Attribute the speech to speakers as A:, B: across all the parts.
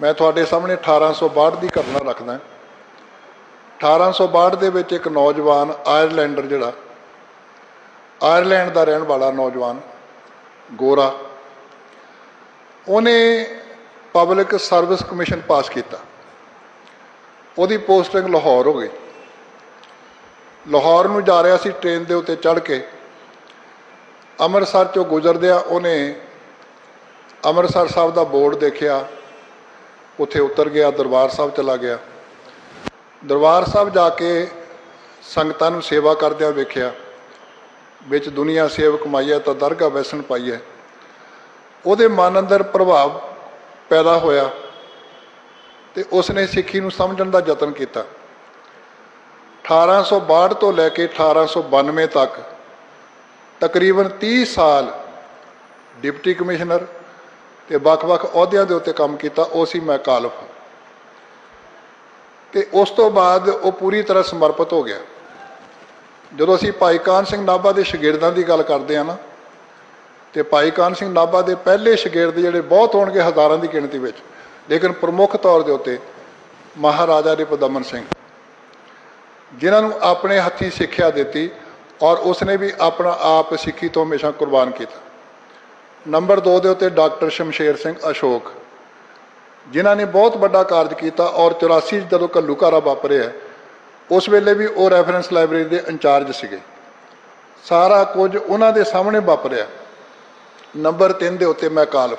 A: ਮੈਂ ਤੁਹਾਡੇ ਸਾਹਮਣੇ 1862 ਦੀ ਘਟਨਾ ਰੱਖਦਾ 1862 ਦੇ ਵਿੱਚ ਇੱਕ ਨੌਜਵਾਨ ਆਇਰਲੈਂਡਰ ਜਿਹੜਾ, ਆਇਰਲੈਂਡ ਦਾ ਰਹਿਣ ਵਾਲਾ ਨੌਜਵਾਨ, ਗੋਰਾ, ਉਹਨੇ ਪਬਲਿਕ ਸਰਵਿਸ ਕਮਿਸ਼ਨ ਪਾਸ ਕੀਤਾ। ਉਹਦੀ ਪੋਸਟਿੰਗ ਲਾਹੌਰ ਹੋ ਗਈ। ਲਾਹੌਰ ਨੂੰ ਜਾ ਰਿਹਾ ਸੀ ਟ੍ਰੇਨ ਦੇ ਉੱਤੇ ਚੜ੍ਹ ਕੇ। ਅੰਮ੍ਰਿਤਸਰ ਚੋਂ ਗੁਜ਼ਰਦਿਆਂ ਉਹਨੇ ਅੰਮ੍ਰਿਤਸਰ ਸਾਹਿਬ ਦਾ ਬੋਰਡ ਦੇਖਿਆ। ਉੱਥੇ ਉਤਰ ਗਿਆ, ਦਰਬਾਰ ਸਾਹਿਬ ਚਲਾ ਗਿਆ। ਦਰਬਾਰ ਸਾਹਿਬ ਜਾ ਕੇ ਸੰਗਤਾਂ ਨੂੰ ਸੇਵਾ ਕਰਦਿਆਂ ਵੇਖਿਆ। ਵਿੱਚ ਦੁਨੀਆ ਸੇਵਕ ਮਾਈ ਤਾਂ ਦਰਗਾ ਵੈਸਣ ਪਾਈ ਉਹਦੇ ਮਨ ਅੰਦਰ ਪ੍ਰਭਾਵ ਪੈਦਾ ਹੋਇਆ ਤੇ ਉਸਨੇ ਸਿੱਖੀ ਨੂੰ ਸਮਝਣ ਦਾ ਯਤਨ ਕੀਤਾ। 1862 ਤੋਂ ਲੈ ਕੇ 1892 ਤੱਕ ਤਕਰੀਬਨ 30 ਸਾਲ ਡਿਪਟੀ ਕਮਿਸ਼ਨਰ ਤੇ ਵੱਖ-ਵੱਖ ਅਹੁਦਿਆਂ ਦੇ ਉੱਤੇ ਕੰਮ ਕੀਤਾ, ਉਹ ਸੀ ਮੈਂ ਕਾਲਫ। ਤੇ ਉਸ ਤੋਂ ਬਾਅਦ ਉਹ ਪੂਰੀ ਤਰ੍ਹਾਂ ਸਮਰਪਿਤ ਹੋ ਗਿਆ। ਜਦੋਂ ਅਸੀਂ ਭਾਈ ਕਾਨ ਸਿੰਘ ਨਾਭਾ ਦੇ ਸ਼ਾਗਿਰਦਾਂ ਦੀ ਗੱਲ ਕਰਦੇ ਆ ਨਾ, ਤੇ ਭਾਈ ਕਾਨ ਸਿੰਘ ਨਾਭਾ ਦੇ ਪਹਿਲੇ ਸ਼ਾਗਿਰਦ ਜਿਹੜੇ ਬਹੁਤ ਹੋਣਗੇ ਹਜ਼ਾਰਾਂ ਦੀ ਗਿਣਤੀ ਵਿੱਚ, ਲੇਕਿਨ ਪ੍ਰਮੁੱਖ ਤੌਰ ਦੇ ਉੱਤੇ ਮਹਾਰਾਜਾ ਰਿਪਦਮਨ ਸਿੰਘ। ਜਿਨ੍ਹਾਂ ਨੂੰ ਆਪਣੇ ਹੱਥੀਂ ਸਿੱਖਿਆ ਦਿੱਤੀ ਔਰ ਉਸਨੇ ਵੀ ਆਪਣਾ ਆਪ ਸਿੱਖੀ ਤੋਂ ਹਮੇਸ਼ਾ ਕੁਰਬਾਨ ਕੀਤਾ। ਨੰਬਰ 2 ਦੇ ਉੱਤੇ ਡਾਕਟਰ ਸ਼ਮਸ਼ੇਰ ਸਿੰਘ ਅਸ਼ੋਕ, ਜਿਨ੍ਹਾਂ ਨੇ ਬਹੁਤ ਵੱਡਾ ਕਾਰਜ ਕੀਤਾ ਔਰ 84 'ਚ ਜਦੋਂ ਘੱਲੂਘਾਰਾ ਵਾਪਰਿਆ, ਉਸ ਵੇਲੇ ਵੀ ਉਹ ਰੈਫਰੈਂਸ ਲਾਇਬ੍ਰੇਰੀ ਦੇ ਇੰਚਾਰਜ ਸੀਗੇ। ਸਾਰਾ ਕੁਝ ਉਹਨਾਂ ਦੇ ਸਾਹਮਣੇ ਵਾਪਰਿਆ। ਨੰਬਰ 3 ਦੇ ਉੱਤੇ ਮੈਂ ਕਾਲਫ,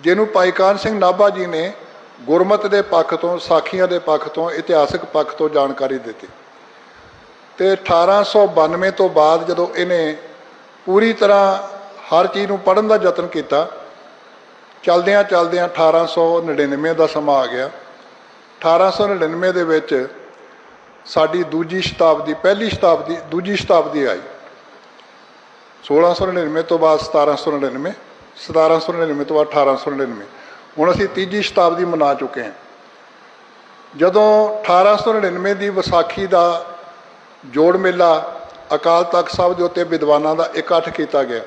A: ਜਿਹਨੂੰ ਪਾਈਕਾਨ ਸਿੰਘ ਨਾਭਾ ਜੀ ਨੇ ਗੁਰਮਤ ਦੇ ਪੱਖ ਤੋਂ, ਸਾਖੀਆਂ ਦੇ ਪੱਖ ਤੋਂ, ਇਤਿਹਾਸਕ ਪੱਖ ਤੋਂ ਜਾਣਕਾਰੀ ਦਿੱਤੀ। ਤੇ 1892 ਤੋਂ ਬਾਅਦ ਜਦੋਂ ਇਹਨੇ ਪੂਰੀ ਤਰ੍ਹਾਂ ਹਰ ਚੀਜ਼ ਨੂੰ ਪੜ੍ਹਨ ਦਾ ਯਤਨ ਕੀਤਾ। ਚਲਦਿਆਂ ਚਲਦਿਆਂ 1899 ਦਾ ਸਮਾਂ ਆ ਗਿਆ। 1899 ਦੇ ਵਿੱਚ ਸਾਡੀ ਦੂਜੀ ਸ਼ਤਾਬਦੀ, ਪਹਿਲੀ ਸ਼ਤਾਬਦੀ, ਦੂਜੀ ਸ਼ਤਾਬਦੀ ਆਈ। 1699 ਤੋਂ ਬਾਅਦ 1799 1799 ਤੋਂ ਬਾਅਦ 1899 ਹੁਣ ਅਸੀਂ ਤੀਜੀ ਸ਼ਤਾਬਦੀ ਮਨਾ ਚੁੱਕੇ ਹਾਂ। ਜਦੋਂ 1899 ਦੀ ਵਿਸਾਖੀ ਦਾ ਜੋੜ ਮੇਲਾ ਅਕਾਲ ਤਖਤ ਸਾਹਿਬ ਦੇ ਉੱਤੇ ਵਿਦਵਾਨਾਂ ਦਾ ਇਕੱਠ ਕੀਤਾ ਗਿਆ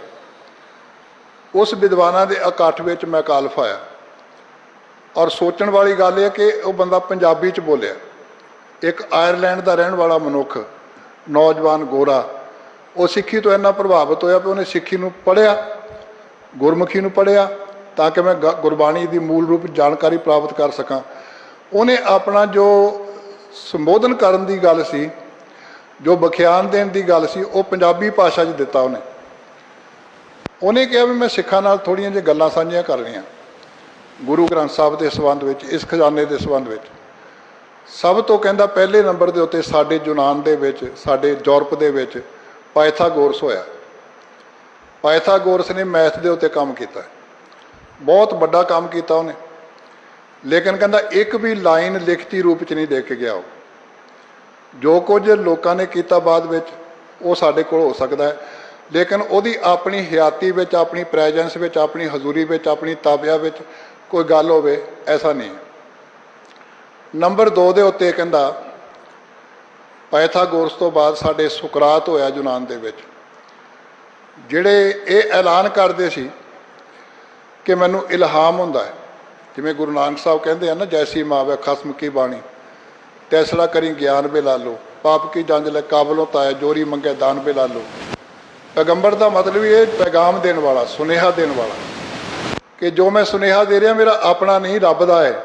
A: ਉਸ ਵਿਦਵਾਨਾਂ ਦੇ ਇਕੱਠ ਵਿੱਚ ਮੈਂ ਕਾਲਫ ਆਇਆ। ਔਰ ਸੋਚਣ ਵਾਲੀ ਗੱਲ ਇਹ ਕਿ ਉਹ ਬੰਦਾ ਪੰਜਾਬੀ ਚ ਬੋਲਿਆ। ਇੱਕ ਆਇਰਲੈਂਡ ਦਾ ਰਹਿਣ ਵਾਲਾ ਮਨੁੱਖ, ਨੌਜਵਾਨ ਗੋਰਾ, ਉਹ ਸਿੱਖੀ ਤੋਂ ਇੰਨਾ ਪ੍ਰਭਾਵਿਤ ਹੋਇਆ ਕਿ ਉਹਨੇ ਸਿੱਖੀ ਨੂੰ ਪੜ੍ਹਿਆ, ਗੁਰਮੁਖੀ ਨੂੰ ਪੜ੍ਹਿਆ, ਤਾਂ ਕਿ ਮੈਂ ਗ- ਗੁਰਬਾਣੀ ਦੀ ਮੂਲ ਰੂਪ ਜਾਣਕਾਰੀ ਪ੍ਰਾਪਤ ਕਰ ਸਕਾਂ। ਉਹਨੇ ਆਪਣਾ ਜੋ ਸੰਬੋਧਨ ਕਰਨ ਦੀ ਗੱਲ ਸੀ, ਜੋ ਬਖਿਆਨ ਦੇਣ ਦੀ ਗੱਲ ਸੀ, ਉਹ ਪੰਜਾਬੀ ਭਾਸ਼ਾ 'ਚ ਦਿੱਤਾ ਉਹਨੇ। ਉਹਨੇ ਕਿਹਾ ਵੀ ਮੈਂ ਸਿੱਖਾਂ ਨਾਲ ਥੋੜੀਆਂ ਜਿਹੀਆਂ ਗੱਲਾਂ ਸਾਂਝੀਆਂ ਕਰਨੀਆਂ ਗੁਰੂ ਗ੍ਰੰਥ ਸਾਹਿਬ ਦੇ ਸੰਬੰਧ ਵਿੱਚ, ਇਸ ਖਜ਼ਾਨੇ ਦੇ ਸੰਬੰਧ ਵਿੱਚ। ਸਭ ਤੋਂ ਕਹਿੰਦਾ ਪਹਿਲੇ ਨੰਬਰ ਦੇ ਉੱਤੇ ਸਾਡੇ ਯੂਨਾਨ ਦੇ ਵਿੱਚ, ਸਾਡੇ ਯੂਰਪ ਦੇ ਵਿੱਚ ਪਾਇਥਾਗੋਰਸ ਹੋਇਆ। ਪਾਇਥਾਗੋਰਸ ਨੇ ਮੈਥ ਦੇ ਉੱਤੇ ਕੰਮ ਕੀਤਾ। ਬਹੁਤ ਵੱਡਾ ਕੰਮ ਕੀਤਾ ਉਹਨੇ। ਲੇਕਿਨ ਕਹਿੰਦਾ ਇੱਕ ਵੀ ਲਾਈਨ ਲਿਖਤੀ ਰੂਪ ਚ ਨਹੀਂ ਦੇ ਕੇ ਗਿਆ ਉਹ। ਜੋ ਕੁਝ ਲੋਕਾਂ ਨੇ ਕੀਤਾ ਬਾਅਦ ਵਿੱਚ, ਉਹ ਸਾਡੇ ਕੋਲ ਹੋ ਸਕਦਾ ਹੈ। ਲੇਕਿਨ ਉਹਦੀ ਆਪਣੀ ਹਯਾਤੀ ਵਿੱਚ, ਆਪਣੀ ਪ੍ਰੈਜੈਂਸ ਵਿੱਚ, ਆਪਣੀ ਹਜ਼ੂਰੀ ਵਿੱਚ, ਆਪਣੀ ਤਾਬਿਆ ਵਿੱਚ ਕੋਈ ਗੱਲ ਹੋਵੇ, ਐਸਾ ਨਹੀਂ। ਨੰਬਰ 2 ਦੇ ਉੱਤੇ ਕਹਿੰਦਾ, ਪਾਇਥਾਗੋਰਸ ਤੋਂ ਬਾਅਦ ਸਾਡੇ ਸੁਕਰਾਤ ਹੋਇਆ ਯੂਨਾਨ ਦੇ ਵਿੱਚ। ਜਿਹੜੇ ਇਹ ਐਲਾਨ ਕਰਦੇ ਸੀ ਕਿ ਮੈਨੂੰ ਇਲਹਾਮ ਹੁੰਦਾ ਹੈ, ਜਿਵੇਂ ਗੁਰੂ ਨਾਨਕ ਸਾਹਿਬ ਕਹਿੰਦੇ ਆ ਨਾ, ਜੈਸੀ ਮਾਵੇ ਖਸਮ ਕੀ ਬਾਣੀ ਤੈਸਲਾ ਕਰੀ ਗਿਆਨ ਬੇ ਲਾ ਲੋ ਪਾਪ ਕੀ ਜੰਜ ਲੈ ਕਾਬਲੋਂ ਤਾਇਆ ਜੋਰੀ ਮੰਗੇ ਦਾਨ ਬੇ ਲਾ ਲੋ ਪੈਗੰਬਰ ਦਾ ਮਤਲਬ ਇਹ ਪੈਗਾਮ ਦੇਣ ਵਾਲਾ, ਸੁਨੇਹਾ ਦੇਣ ਵਾਲਾ। ਕਿ ਜੋ ਮੈਂ ਸੁਨੇਹਾ ਦੇ ਰਿਹਾ, ਮੇਰਾ ਆਪਣਾ ਨਹੀਂ, ਰੱਬ ਦਾ ਹੈ।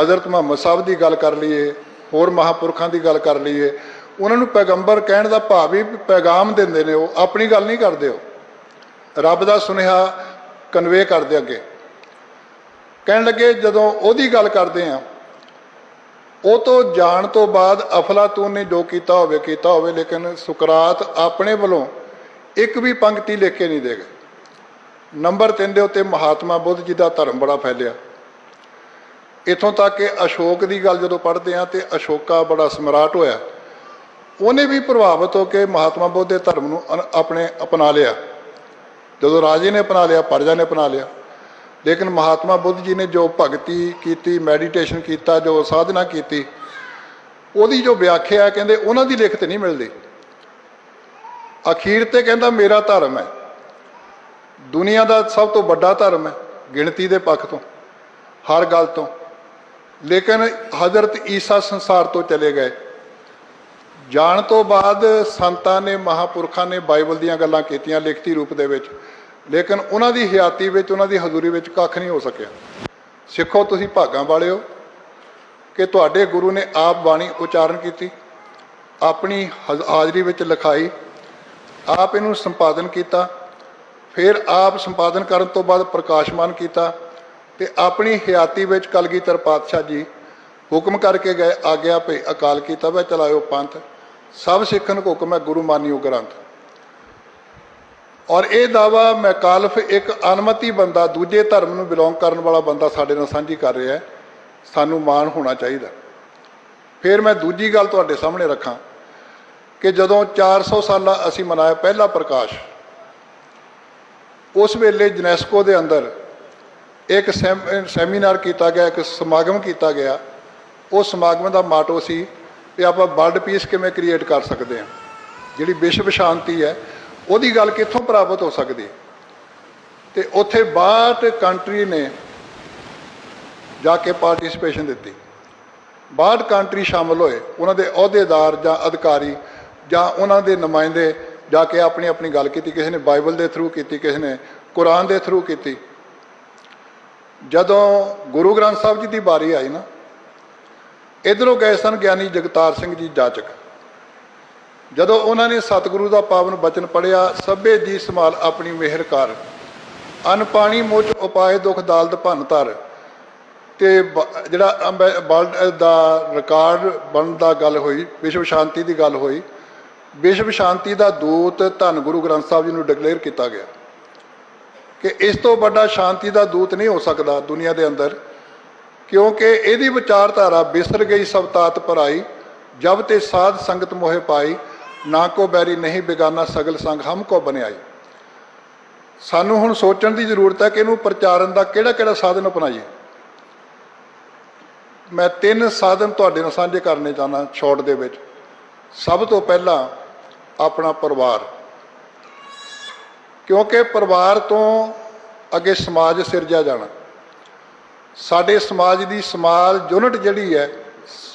A: ਹਜ਼ਰਤ ਮੁਹੰਮਦ ਸਾਹਿਬ ਦੀ ਗੱਲ ਕਰ ਲਈਏ, ਹੋਰ ਮਹਾਪੁਰਖਾਂ ਦੀ ਗੱਲ ਕਰ ਲਈਏ, ਉਹਨਾਂ ਨੂੰ ਪੈਗੰਬਰ ਕਹਿਣ ਦਾ ਭਾਵ ਹੀ ਪੈਗਾਮ ਦਿੰਦੇ ਨੇ, ਉਹ ਆਪਣੀ ਗੱਲ ਨਹੀਂ ਕਰਦੇ ਉਹ। ਰੱਬ ਦਾ ਸੁਨੇਹਾ ਕਨਵੇ ਕਰਦੇ ਅੱਗੇ। ਕਹਿਣ ਲੱਗੇ, ਜਦੋਂ ਉਹਦੀ ਗੱਲ ਕਰਦੇ ਆ ਉਹ ਤੋਂ ਜਾਣ ਤੋਂ ਬਾਅਦ ਅਫਲਾਤੂਨ ਨੇ ਜੋ ਕੀਤਾ ਹੋਵੇ ਕੀਤਾ ਹੋਵੇ, ਲੇਕਿਨ ਸੁਕਰਾਤ ਆਪਣੇ ਵੱਲੋਂ ਇੱਕ ਵੀ ਪੰਕਤੀ ਲਿਖ ਕੇ ਨਹੀਂ ਦੇ ਗਏ ਨੰਬਰ 3 ਦੇ ਉੱਤੇ ਮਹਾਤਮਾ ਬੁੱਧ ਜੀ ਦਾ ਧਰਮ ਬੜਾ ਫੈਲਿਆ। ਇਥੋਂ ਤੱਕ ਕਿ ਅਸ਼ੋਕ ਦੀ ਗੱਲ ਜਦੋਂ ਪੜ੍ਹਦੇ ਆ ਤੇ ਅਸ਼ੋਕਾ ਬੜਾ ਸਮਰਾਟ ਹੋਇਆ। ਉਹਨੇ ਵੀ ਪ੍ਰਭਾਵਿਤ ਹੋ ਕੇ ਮਹਾਤਮਾ ਬੁੱਧ ਦੇ ਧਰਮ ਨੂੰ ਅਨ- ਆਪਣੇ ਅਪਣਾ ਲਿਆ। ਜਦੋਂ ਰਾਜੇ ਨੇ ਅਪਣਾ ਲਿਆ, ਪਰਜਾ ਨੇ ਅਪਣਾ ਲਿਆ। ਲੇਕਿਨ ਮਹਾਤਮਾ ਬੁੱਧ ਜੀ ਨੇ ਜੋ ਭਗਤੀ ਕੀਤੀ, ਮੈਡੀਟੇਸ਼ਨ ਕੀਤਾ, ਜੋ ਸਾਧਨਾ ਕੀਤੀ, ਉਹਦੀ ਜੋ ਵਿਆਖਿਆ ਕਹਿੰਦੇ ਉਹਨਾਂ ਦੀ ਲਿਖਤ ਨਹੀਂ ਮਿਲਦੀ। ਅਖੀਰ ਤੇ ਕਹਿੰਦਾ ਮੇਰਾ ਧਰਮ ਹੈ। ਦੁਨੀਆ ਦਾ ਸਭ ਤੋਂ ਵੱਡਾ ਧਰਮ ਹੈ ਗਿਣਤੀ ਦੇ ਪੱਖ ਤੋਂ, ਹਰ ਗੱਲ ਤੋਂ। ਲੇਕਿਨ ਹਜ਼ਰਤ ਈਸਾ ਸੰਸਾਰ ਤੋਂ ਚਲੇ ਗਏ। ਜਾਣ ਤੋਂ ਬਾਅਦ ਸੰਤਾਂ ਨੇ, ਮਹਾਪੁਰਖਾਂ ਨੇ ਬਾਈਬਲ ਦੀਆਂ ਗੱਲਾਂ ਕੀਤੀਆਂ ਲਿਖਤੀ ਰੂਪ ਦੇ ਵਿੱਚ। ਲੇਕਿਨ ਉਹਨਾਂ ਦੀ ਹਯਾਤੀ ਵਿੱਚ, ਉਹਨਾਂ ਦੀ ਹਜ਼ੂਰੀ ਵਿੱਚ ਕੱਖ ਨਹੀਂ ਹੋ ਸਕਿਆ। ਸਿੱਖੋ, ਤੁਸੀਂ ਭਾਗਾਂ ਵਾਲੇ ਹੋ ਕਿ ਤੁਹਾਡੇ ਗੁਰੂ ਨੇ ਆਪ ਬਾਣੀ ਉਚਾਰਨ ਕੀਤੀ, ਆਪਣੀ ਹਜ਼- ਹਾਜ਼ਰੀ ਵਿੱਚ ਲਿਖਾਈ। ਆਪ ਇਹਨੂੰ ਸੰਪਾਦਨ ਕੀਤਾ, ਫਿਰ ਆਪ ਸੰਪਾਦਨ ਕਰਨ ਤੋਂ ਬਾਅਦ ਪ੍ਰਕਾਸ਼ਮਾਨ ਕੀਤਾ ਤੇ ਆਪਣੀ ਹਯਾਤੀ ਵਿੱਚ ਕਲਗੀਧਰ ਪਾਤਸ਼ਾਹ ਜੀ ਹੁਕਮ ਕਰਕੇ ਗਏ, ਆਗਿਆ ਭਈ ਅਕਾਲ ਕੀਤਾ ਵੇ ਚਲਾਇਓ ਪੰਥ, ਸਭ ਸਿੱਖਣ ਕੋ ਹੁਕਮ ਹੈ ਗੁਰੂ ਮਾਨਿਓ ਗ੍ਰੰਥ। ਔਰ ਇਹ ਦਾਵਾ ਮੈਕਾਲਫ ਇੱਕ ਅਨਮਤੀ ਬੰਦਾ, ਦੂਜੇ ਧਰਮ ਨੂੰ ਬਿਲੋਂਗ ਕਰਨ ਵਾਲਾ ਬੰਦਾ ਸਾਡੇ ਨਾਲ ਸਾਂਝੀ ਕਰ ਰਿਹਾ ਹੈ, ਸਾਨੂੰ ਮਾਣ ਹੋਣਾ ਚਾਹੀਦਾ। ਫਿਰ ਮੈਂ ਦੂਜੀ ਗੱਲ ਤੁਹਾਡੇ ਸਾਹਮਣੇ ਰੱਖਾਂ। ਕਿ ਜਦੋਂ 400 ਸਾਲਾ ਅਸੀਂ ਮਨਾਇਆ ਪਹਿਲਾ ਪ੍ਰਕਾਸ਼, ਉਸ ਵੇਲੇ ਯੂਨੈਸਕੋ ਦੇ ਅੰਦਰ ਇੱਕ ਸੈਮ- ਸੈਮੀਨਾਰ ਕੀਤਾ ਗਿਆ, ਇੱਕ ਸਮਾਗਮ ਕੀਤਾ ਗਿਆ। ਉਹ ਸਮਾਗਮ ਦਾ ਮਾਟੋ ਸੀ ਕਿ ਆਪਾਂ ਵਰਲਡ ਪੀਸ ਕਿਵੇਂ ਕ੍ਰੀਏਟ ਕਰ ਸਕਦੇ ਹਾਂ। ਜਿਹੜੀ ਵਿਸ਼ਵ ਸ਼ਾਂਤੀ ਹੈ, ਉਹਦੀ ਗੱਲ ਕਿੱਥੋਂ ਪ੍ਰਾਪਤ ਹੋ ਸਕਦੀ ਹੈ? ਤੇ ਉੱਥੇ 62 ਕੰਟਰੀ ਨੇ ਜਾ ਕੇ ਪਾਰਟਿਸਿਪੇਸ਼ਨ ਦਿੱਤੀ। 62 ਕੰਟਰੀ ਸ਼ਾਮਲ ਹੋਏ। ਉਹਨਾਂ ਦੇ ਅਹੁਦੇਦਾਰ ਜਾਂ ਅਧਿਕਾਰੀ ਜਾਂ ਉਹਨਾਂ ਦੇ ਨੁਮਾਇੰਦੇ ਜਾ ਕੇ ਆਪਣੀ ਆਪਣੀ ਗੱਲ ਕੀਤੀ, ਕਿਸੇ ਨੇ ਬਾਈਬਲ ਦੇ ਥਰੂ ਕੀਤੀ, ਕਿਸੇ ਨੇ ਕੁਰਾਨ ਦੇ ਥਰੂ ਕੀਤੀ। ਜਦੋਂ ਗੁਰੂ ਗ੍ਰੰਥ ਸਾਹਿਬ ਜੀ ਦੀ ਬਾਰੀ ਆਈ ਨਾ, ਇਧਰੋਂ ਗਏ ਸਨ ਗਿਆਨੀ ਜਗਤਾਰ ਸਿੰਘ ਜੀ ਜਾਚਕ। ਜਦੋਂ ਉਹਨਾਂ ਨੇ ਸਤਿਗੁਰੂ ਦਾ ਪਾਵਨ ਬਚਨ ਪੜਿਆ ਸਭੇ ਜੀ ਸਮਾਲ ਆਪਣੀ ਮਿਹਰ ਕਰ। ਅਨ ਪਾਣੀ ਮੋਚ ਉਪਾਏ ਦੁਖ ਦਾਲਦ ਭੰਨ ਧਰ। ਤੇ ਬ- ਜਿਹੜਾ ਅੰਬੈ- ਵਰਲਡ ਦਾ ਰਿਕਾਰਡ ਬਣਨ ਦਾ ਗੱਲ ਹੋਈ, ਵਿਸ਼ਵ ਸ਼ਾਂਤੀ ਦੀ ਗੱਲ ਹੋਈ ਵਿਸ਼ਵ ਸ਼ਾਂਤੀ ਦਾ ਦੂਤ ਧੰਨ ਗੁਰੂ ਗ੍ਰੰਥ ਸਾਹਿਬ ਜੀ ਨੂੰ ਡਿਕਲੇਅਰ ਕੀਤਾ ਗਿਆ ਕਿ ਇਸ ਤੋਂ ਵੱਡਾ ਸ਼ਾਂਤੀ ਦਾ ਦੂਤ ਨਹੀਂ ਹੋ ਸਕਦਾ ਦੁਨੀਆ ਦੇ ਅੰਦਰ, ਕਿਉਂਕਿ ਇਹਦੀ ਵਿਚਾਰਧਾਰਾ ਬਿਸਰ ਗਈ ਸਭ ਤਾਤ ਪਰਾਈ ਜਬ ਤੇ ਸਾਧ ਸੰਗਤ ਮੋਹਿ ਪਾਈ, ਨਾ ਕੋ ਬੈਰੀ ਨਹੀਂ ਬਿਗਾਨਾ ਸਗਲ ਸੰਗ ਹਮ ਕੋ ਬਣਾਈ ਸਾਨੂੰ ਹੁਣ ਸੋਚਣ ਦੀ ਜ਼ਰੂਰਤ ਹੈ ਕਿ ਇਹਨੂੰ ਪ੍ਰਚਾਰਨ ਦਾ ਕਿਹੜਾ ਕਿਹੜਾ ਸਾਧਨ ਅਪਣਾਈਏ। ਮੈਂ ਤਿੰਨ ਸਾਧਨ ਤੁਹਾਡੇ ਨਾਲ ਸਾਂਝੇ ਕਰਨੇ ਚਾਹਨਾ ਸ਼ਾਰਟ ਦੇ ਵਿੱਚ। ਸਭ ਤੋਂ ਪਹਿਲਾਂ ਆਪਣਾ ਪਰਿਵਾਰ। ਕਿਉਂਕਿ ਪਰਿਵਾਰ ਤੋਂ ਅੱਗੇ ਸਮਾਜ ਸਿਰਜਿਆ ਜਾਣਾ। ਸਾਡੇ ਸਮਾਜ ਦੀ ਸਮਾਜ ਯੂਨਿਟ ਜਿਹੜੀ ਹੈ,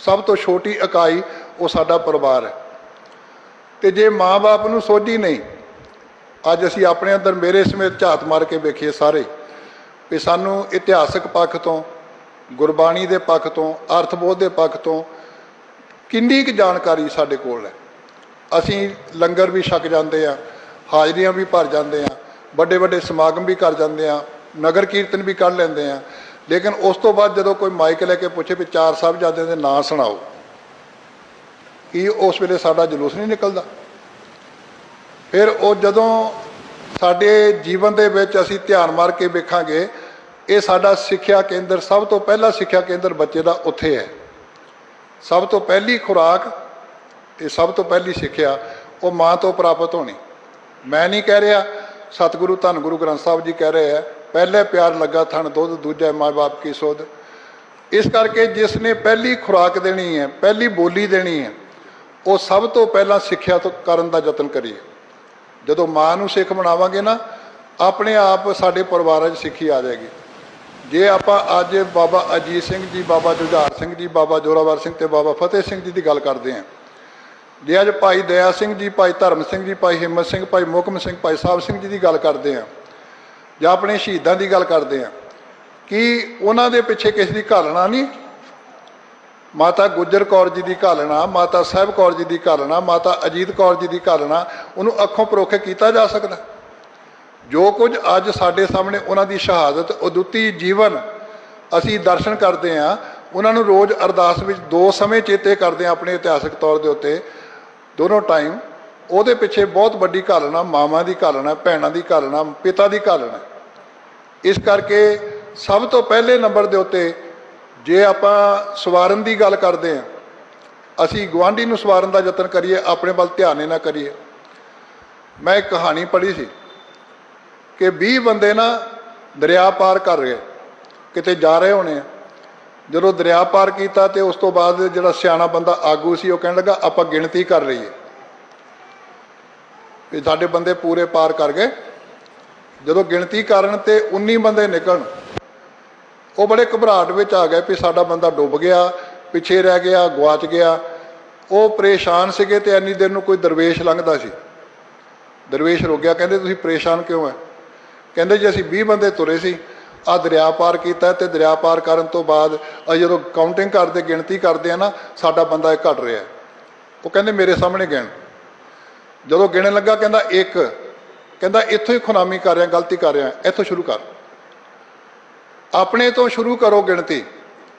A: ਸਭ ਤੋਂ ਛੋਟੀ ਇਕਾਈ ਉਹ ਸਾਡਾ ਪਰਿਵਾਰ ਹੈ। ਤੇ ਜੇ ਮਾਂ-ਬਾਪ ਨੂੰ ਸੋਝੀ ਨਹੀਂ, ਅੱਜ ਅਸੀਂ ਆਪਣੇ ਅੰਦਰ ਮੇਰੇ ਸਮੇਤ ਝਾਤ ਮਾਰ ਕੇ ਵੇਖੀਏ ਸਾਰੇ ਵੀ ਸਾਨੂੰ ਇਤਿਹਾਸਕ ਪੱਖ ਤੋਂ, ਗੁਰਬਾਣੀ ਦੇ ਪੱਖ ਤੋਂ, ਅਰਥਬੋਧ ਦੇ ਪੱਖ ਤੋਂ ਕਿੰਨੀ ਕੁ ਜਾਣਕਾਰੀ ਸਾਡੇ ਕੋਲ ਹੈ? ਅਸੀਂ ਲੰਗਰ ਵੀ ਛਕ ਜਾਂਦੇ ਆ ਹਾਜ਼ਰੀਆਂ ਵੀ ਭਰ ਜਾਂਦੇ ਆ ਵੱਡੇ ਵੱਡੇ ਸਮਾਗਮ ਵੀ ਕਰ ਜਾਂਦੇ ਆ ਨਗਰ ਕੀਰਤਨ ਵੀ ਕਰ ਲੈਂਦੇ ਆ ਲੇਕਿਨ ਉਸ ਤੋਂ ਬਾਅਦ ਜਦੋਂ ਕੋਈ ਮਾਈਕ ਲੈ ਕੇ ਪੁੱਛੇ ਵੀ ਚਾਰ ਸਾਹਿਬਜ਼ਾਦਿਆਂ ਦੇ ਨਾਂ ਸੁਣਾਓ, ਕੀ ਉਸ ਵੇਲੇ ਸਾਡਾ ਜਲੂਸ ਨਹੀਂ ਨਿਕਲਦਾ? ਫਿਰ ਉਹ ਜਦੋਂ ਸਾਡੇ ਜੀਵਨ ਦੇ ਵਿੱਚ ਅਸੀਂ ਧਿਆਨ ਮਾਰ ਕੇ ਵੇਖਾਂਗੇ, ਇਹ ਸਾਡਾ ਸਿੱਖਿਆ ਕੇਂਦਰ, ਸਭ ਤੋਂ ਪਹਿਲਾ ਸਿੱਖਿਆ ਕੇਂਦਰ ਬੱਚੇ ਦਾ ਉੱਥੇ ਹੈ। ਸਭ ਤੋਂ ਪਹਿਲੀ ਖੁਰਾਕ ਤੇ ਸਭ ਤੋਂ ਪਹਿਲੀ ਸਿੱਖਿਆ ਉਹ ਮਾਂ ਤੋਂ ਪ੍ਰਾਪਤ ਹੋਣੀ। ਮੈਂ ਨਹੀਂ ਕਹਿ ਰਿਹਾ, ਸਤਿਗੁਰੂ ਧੰਨ ਗੁਰੂ ਗ੍ਰੰਥ ਸਾਹਿਬ ਜੀ ਕਹਿ ਰਹੇ ਆ, ਪਹਿਲੇ ਪਿਆਰ ਲੱਗਾ ਥਣ ਦੁੱਧ, ਦੂਜਾ ਮਾਂ-ਬਾਪ ਕੀ ਸੋਧ। ਇਸ ਕਰਕੇ ਜਿਸ ਨੇ ਪਹਿਲੀ ਖੁਰਾਕ ਦੇਣੀ ਹੈ, ਪਹਿਲੀ ਬੋਲੀ ਦੇਣੀ ਹੈ, ਉਹ ਸਭ ਤੋਂ ਪਹਿਲਾਂ ਸਿੱਖਿਆ ਤੋਂ ਕਰਨ ਦਾ ਯਤਨ ਕਰੀਏ। ਜਦੋਂ ਮਾਂ ਨੂੰ ਸਿੱਖ ਬਣਾਵਾਂਗੇ ਨਾ, ਆਪਣੇ ਆਪ ਸਾਡੇ ਪਰਿਵਾਰਾਂ 'ਚ ਸਿੱਖੀ ਆ ਜਾਏਗੀ। ਜੇ ਆਪਾਂ ਅੱਜ ਬਾਬਾ ਅਜੀਤ ਸਿੰਘ ਜੀ, ਬਾਬਾ ਜੁਝਾਰ ਸਿੰਘ ਜੀ, ਬਾਬਾ ਜੋਰਾਵਰ ਸਿੰਘ ਤੇ ਬਾਬਾ ਫਤਿਹ ਸਿੰਘ ਜੀ ਦੀ ਗੱਲ ਕਰਦੇ ਹਾਂ। ਜੇ ਅੱਜ ਭਾਈ ਦਇਆ ਸਿੰਘ ਜੀ, ਭਾਈ ਧਰਮ ਸਿੰਘ ਜੀ, ਭਾਈ ਹਿੰਮਤ ਸਿੰਘ, ਭਾਈ ਮੁਕਮ ਸਿੰਘ, ਭਾਈ ਸਾਹਿਬ ਸਿੰਘ ਜੀ ਦੀ ਗੱਲ ਕਰਦੇ ਹਾਂ ਜਾਂ ਆਪਣੇ ਸ਼ਹੀਦਾਂ ਦੀ ਗੱਲ ਕਰਦੇ ਹਾਂ, ਕਿ ਉਹਨਾਂ ਦੇ ਪਿੱਛੇ ਕਿਸੇ ਦੀ ਘਾਲਣਾ ਨਹੀਂ? ਮਾਤਾ ਗੁਜਰ ਕੌਰ ਜੀ ਦੀ ਘਾਲਣਾ, ਮਾਤਾ ਸਾਹਿਬ ਕੌਰ ਜੀ ਦੀ ਘਾਲਣਾ, ਮਾਤਾ ਅਜੀਤ ਕੌਰ ਜੀ ਦੀ ਘਾਲਣਾ, ਉਹਨੂੰ ਅੱਖੋਂ ਪਰੋਖੇ ਕੀਤਾ ਜਾ ਸਕਦਾ? ਜੋ ਕੁਝ ਅੱਜ ਸਾਡੇ ਸਾਹਮਣੇ ਉਹਨਾਂ ਦੀ ਸ਼ਹਾਦਤ, ਉਦੁੱਤੀ ਜੀਵਨ ਅਸੀਂ ਦਰਸ਼ਨ ਕਰਦੇ ਹਾਂ, ਉਹਨਾਂ ਨੂੰ ਰੋਜ਼ ਅਰਦਾਸ ਵਿੱਚ ਦੋ ਸਮੇਂ ਚੇਤੇ ਕਰਦੇ ਹਾਂ ਆਪਣੇ ਇਤਿਹਾਸਕ ਤੌਰ ਦੇ ਉੱਤੇ। ਦੋਨੋਂ ਟਾਈਮ ਉਹਦੇ ਪਿੱਛੇ ਬਹੁਤ ਵੱਡੀ ਘਾਲਣਾ ਮਾਵਾਂ ਦੀ ਘਾਲਣਾ, ਭੈਣਾਂ ਦੀ ਘਾਲਣਾ, ਪਿਤਾ ਦੀ ਘਾਲਣਾ। ਇਸ ਕਰਕੇ ਸਭ ਤੋਂ ਪਹਿਲੇ ਨੰਬਰ ਦੇ ਉੱਤੇ ਜੇ ਆਪਾਂ ਸਵਾਰਨ ਦੀ ਗੱਲ ਕਰਦੇ ਹਾਂ, ਅਸੀਂ ਗਵਾਂਢੀ ਨੂੰ ਸਵਾਰਨ ਦਾ ਯਤਨ ਕਰੀਏ, ਆਪਣੇ ਵੱਲ ਧਿਆਨ ਹੀ ਨਾ ਕਰੀਏ। ਮੈਂ ਇੱਕ ਕਹਾਣੀ ਪੜ੍ਹੀ ਸੀ। ਕਿ 20 ਬੰਦੇ ਨਾ ਦਰਿਆ ਪਾਰ ਕਰ ਰਹੇ ਕਿਤੇ ਜਾ ਰਹੇ ਹੋਣੇ ਆ। ਜਦੋਂ ਦਰਿਆ ਪਾਰ ਕੀਤਾ ਤੇ ਉਸ ਤੋਂ ਬਾਅਦ ਜਿਹੜਾ ਸਿਆਣਾ ਬੰਦਾ ਆਗੂ ਸੀ, ਉਹ ਕਹਿਣ ਲੱਗਾ, ਆਪਾਂ ਗਿਣਤੀ ਕਰ ਲਈਏ। ਵੀ ਸਾਡੇ ਬੰਦੇ ਪੂਰੇ ਪਾਰ ਕਰ ਗਏ। ਜਦੋਂ ਗਿਣਤੀ ਕਰਨ ਤੇ 19 ਬੰਦੇ ਨਿਕਲਣ, ਉਹ ਬੜੇ ਘਬਰਾਹਟ ਵਿੱਚ ਆ ਗਏ ਵੀ ਸਾਡਾ ਬੰਦਾ ਡੁੱਬ ਗਿਆ, ਪਿੱਛੇ ਰਹਿ ਗਿਆ ਗਵਾਚ ਗਿਆ। ਉਹ ਪਰੇਸ਼ਾਨ ਸੀਗੇ ਤੇ ਇੰਨੀ ਦੇਰ ਨੂੰ ਕੋਈ ਦਰਵੇਸ਼ ਲੰਘਦਾ ਸੀ। ਦਰਵੇਸ਼ ਰੋਕਿਆ ਕਹਿੰਦੇ, ਤੁਸੀਂ ਪਰੇਸ਼ਾਨ ਕਿਉਂ ਹੈ ਕਹਿੰਦੇ ਜੀ ਅਸੀਂ 20 ਬੰਦੇ ਤੁਰੇ ਸੀ ਆ ਦਰਿਆ ਪਾਰ ਕੀਤਾ ਤੇ ਦਰਿਆ ਪਾਰ ਕਰਨ ਤੋਂ ਬਾਅਦ ਆ ਜਦੋਂ ਕਾਊਂਟਿੰਗ ਕਰਦੇ, ਗਿਣਤੀ ਕਰਦੇ ਆ ਨਾ, ਸਾਡਾ ਬੰਦਾ ਇਹ ਘਟ ਰਿਹਾ। ਉਹ ਕਹਿੰਦੇ ਮੇਰੇ ਸਾਹਮਣੇ ਗਿਣ। ਜਦੋਂ ਗਿਣਨ ਲੱਗਾ ਕਹਿੰਦਾ ਇੱਕ, ਕਹਿੰਦਾ ਇੱਥੋਂ ਹੀ ਖੁਨਾਮੀ ਕਰ ਰਿਹਾ, ਗਲਤੀ ਕਰ ਰਿਹਾ, ਇੱਥੋਂ ਸ਼ੁਰੂ ਕਰ। ਆਪਣੇ ਤੋਂ ਸ਼ੁਰੂ ਕਰੋ ਗਿਣਤੀ,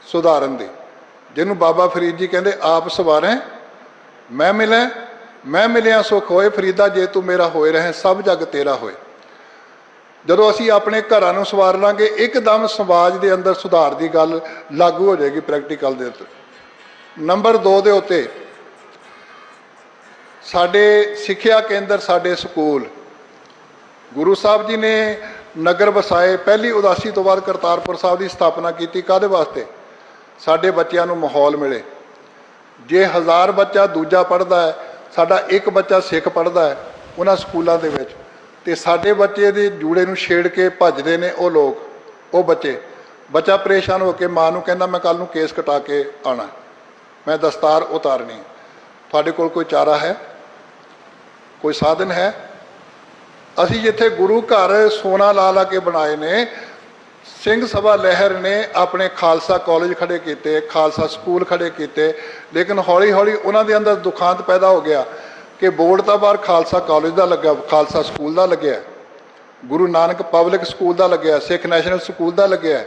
A: ਸੁਧਾਰਨ ਦੀ। ਜਿਹਨੂੰ ਬਾਬਾ ਫਰੀਦ ਜੀ ਕਹਿੰਦੇ, ਆਪ ਸਵਾਰੈ ਮੈਂ ਮਿਲਾਂ ਮੈਂ ਮਿਲਿਆ ਸੁਖ ਹੋਏ, ਫਰੀਦਾ ਜੇ ਤੂੰ ਮੇਰਾ ਹੋਏ ਰਹੇ, ਸਭ ਜਗ ਤੇਰਾ ਹੋਏ। ਜਦੋਂ ਅਸੀਂ ਆਪਣੇ ਘਰਾਂ ਨੂੰ ਸਵਾਰ ਲਾਂਗੇ, ਇੱਕਦਮ ਸਮਾਜ ਦੇ ਅੰਦਰ ਸੁਧਾਰ ਦੀ ਗੱਲ ਲਾਗੂ ਹੋ ਜਾਏਗੀ ਪ੍ਰੈਕਟੀਕਲ ਦੇ ਉੱਤੇ। ਨੰਬਰ 2 ਦੇ ਉੱਤੇ, ਸਾਡੇ ਸਿੱਖਿਆ ਕੇਂਦਰ, ਸਾਡੇ ਸਕੂਲ। ਗੁਰੂ ਸਾਹਿਬ ਜੀ ਨੇ ਨਗਰ ਵਸਾਏ, ਪਹਿਲੀ ਉਦਾਸੀ ਤੋਂ ਬਾਅਦ ਕਰਤਾਰਪੁਰ ਸਾਹਿਬ ਦੀ ਸਥਾਪਨਾ ਕੀਤੀ। ਕਾਦੇ ਵਾਸਤੇ? ਸਾਡੇ ਬੱਚਿਆਂ ਨੂੰ ਮਾਹੌਲ ਮਿਲੇ। ਜੇ ਹਜ਼ਾਰ ਬੱਚਾ ਦੂਜਾ ਪੜ੍ਹਦਾ ਹੈ, ਸਾਡਾ ਇੱਕ ਬੱਚਾ ਸਿੱਖ ਪੜ੍ਹਦਾ ਹੈ, ਉਹਨਾਂ ਸਕੂਲਾਂ ਦੇ ਵਿੱਚ। ਤੇ ਸਾਡੇ ਬੱਚੇ ਦੇ ਜੂੜੇ ਨੂੰ ਛੇੜ ਕੇ ਭੱਜਦੇ ਨੇ ਉਹ ਲੋਕ, ਉਹ ਬੱਚੇ। ਬੱਚਾ ਪਰੇਸ਼ਾਨ ਹੋ ਕੇ ਮਾਂ ਨੂੰ ਕਹਿੰਦਾ, ਮੈਂ ਕੱਲ ਨੂੰ ਕੇਸ ਕਟਾ ਕੇ ਆਣਾ ਮੈਂ ਦਸਤਾਰ ਉਤਾਰਨੀ। ਤੁਹਾਡੇ ਕੋਲ ਕੋਈ ਚਾਰਾ ਹੈ? ਕੋਈ ਸਾਧਨ ਹੈ? ਅਸੀਂ ਜਿੱਥੇ ਗੁਰੂ ਘਰ ਸੋਨਾ ਲਾ ਲਾ ਕੇ ਬਣਾਏ ਨੇ, ਸਿੰਘ ਸਭਾ ਲਹਿਰ ਨੇ ਆਪਣੇ ਖਾਲਸਾ ਕਾਲਜ ਖੜੇ ਕੀਤੇ, ਖਾਲਸਾ ਸਕੂਲ ਖੜੇ ਕੀਤੇ, ਲੇਕਿਨ ਹੌਲੀ ਹੌਲੀ ਉਹਨਾਂ ਦੇ ਅੰਦਰ ਦੁਖਾਂਤ ਪੈਦਾ ਹੋ ਗਿਆ। ਕਿ ਬੋਰਡ ਤਾਂ ਬਾਹਰ ਖਾਲਸਾ ਕਾਲਜ ਦਾ ਲੱਗਾ ਖਾਲਸਾ ਸਕੂਲ ਦਾ ਲੱਗਿਆ। ਗੁਰੂ ਨਾਨਕ ਪਬਲਿਕ ਸਕੂਲ ਦਾ ਲੱਗਿਆ, ਸਿੱਖ ਨੈਸ਼ਨਲ ਸਕੂਲ ਦਾ ਲੱਗਿਆ।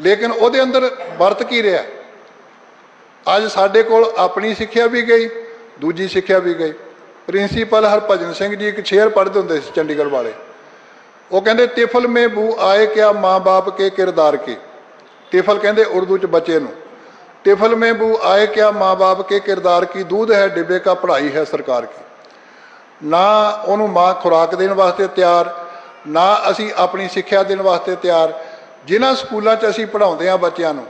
A: ਲੇਕਿਨ ਉਹਦੇ ਅੰਦਰ ਵਰਤ ਕੀ ਰਿਹਾ? ਅੱਜ ਸਾਡੇ ਕੋਲ ਆਪਣੀ ਸਿੱਖਿਆ ਵੀ ਗਈ, ਦੂਜੀ ਸਿੱਖਿਆ ਵੀ ਗਈ। ਪ੍ਰਿੰਸੀਪਲ ਹਰਭਜਨ ਸਿੰਘ ਜੀ ਇੱਕ ਸ਼ੇਰ ਪੜ੍ਹਦੇ ਹੁੰਦੇ ਸੀ ਚੰਡੀਗੜ੍ਹ ਵਾਲੇ। ਉਹ ਕਹਿੰਦੇ, ਤਿਫਲ ਮੇ ਬੂ ਆਏ ਕਿਆ ਮਾਂ-ਬਾਪ ਕੇ ਕਿਰਦਾਰ ਕੇ? ਤਿਫਲ ਕਹਿੰਦੇ, ਉਰਦੂ ਚ ਬੱਚੇ ਨੂੰ। ਤਿਫਲ ਮੇ ਬੂ ਆਏ ਕਿਆ ਮਾਂ-ਬਾਪ ਕੇ ਕਿਰਦਾਰ ਕੀ दूध ਹੈ ਡਿੱਬੇ ਕਾ ਪੜ੍ਹਾਈ ਹੈ ਸਰਕਾਰ ਕੀ ਨਾ ਉਹਨੂੰ ਮਾਂ ਖੁਰਾਕ ਦੇਣ ਵਾਸਤੇ ਤਿਆਰ ਨਾ ਅਸੀਂ ਆਪਣੀ ਸਿੱਖਿਆ ਦੇਣ ਵਾਸਤੇ ਤਿਆਰ ਜਿਨ੍ਹਾਂ ਸਕੂਲਾਂ 'ਚ ਅਸੀਂ ਪੜ੍ਹਾਉਂਦੇ ਆ ਬੱਚਿਆਂ ਨੂੰ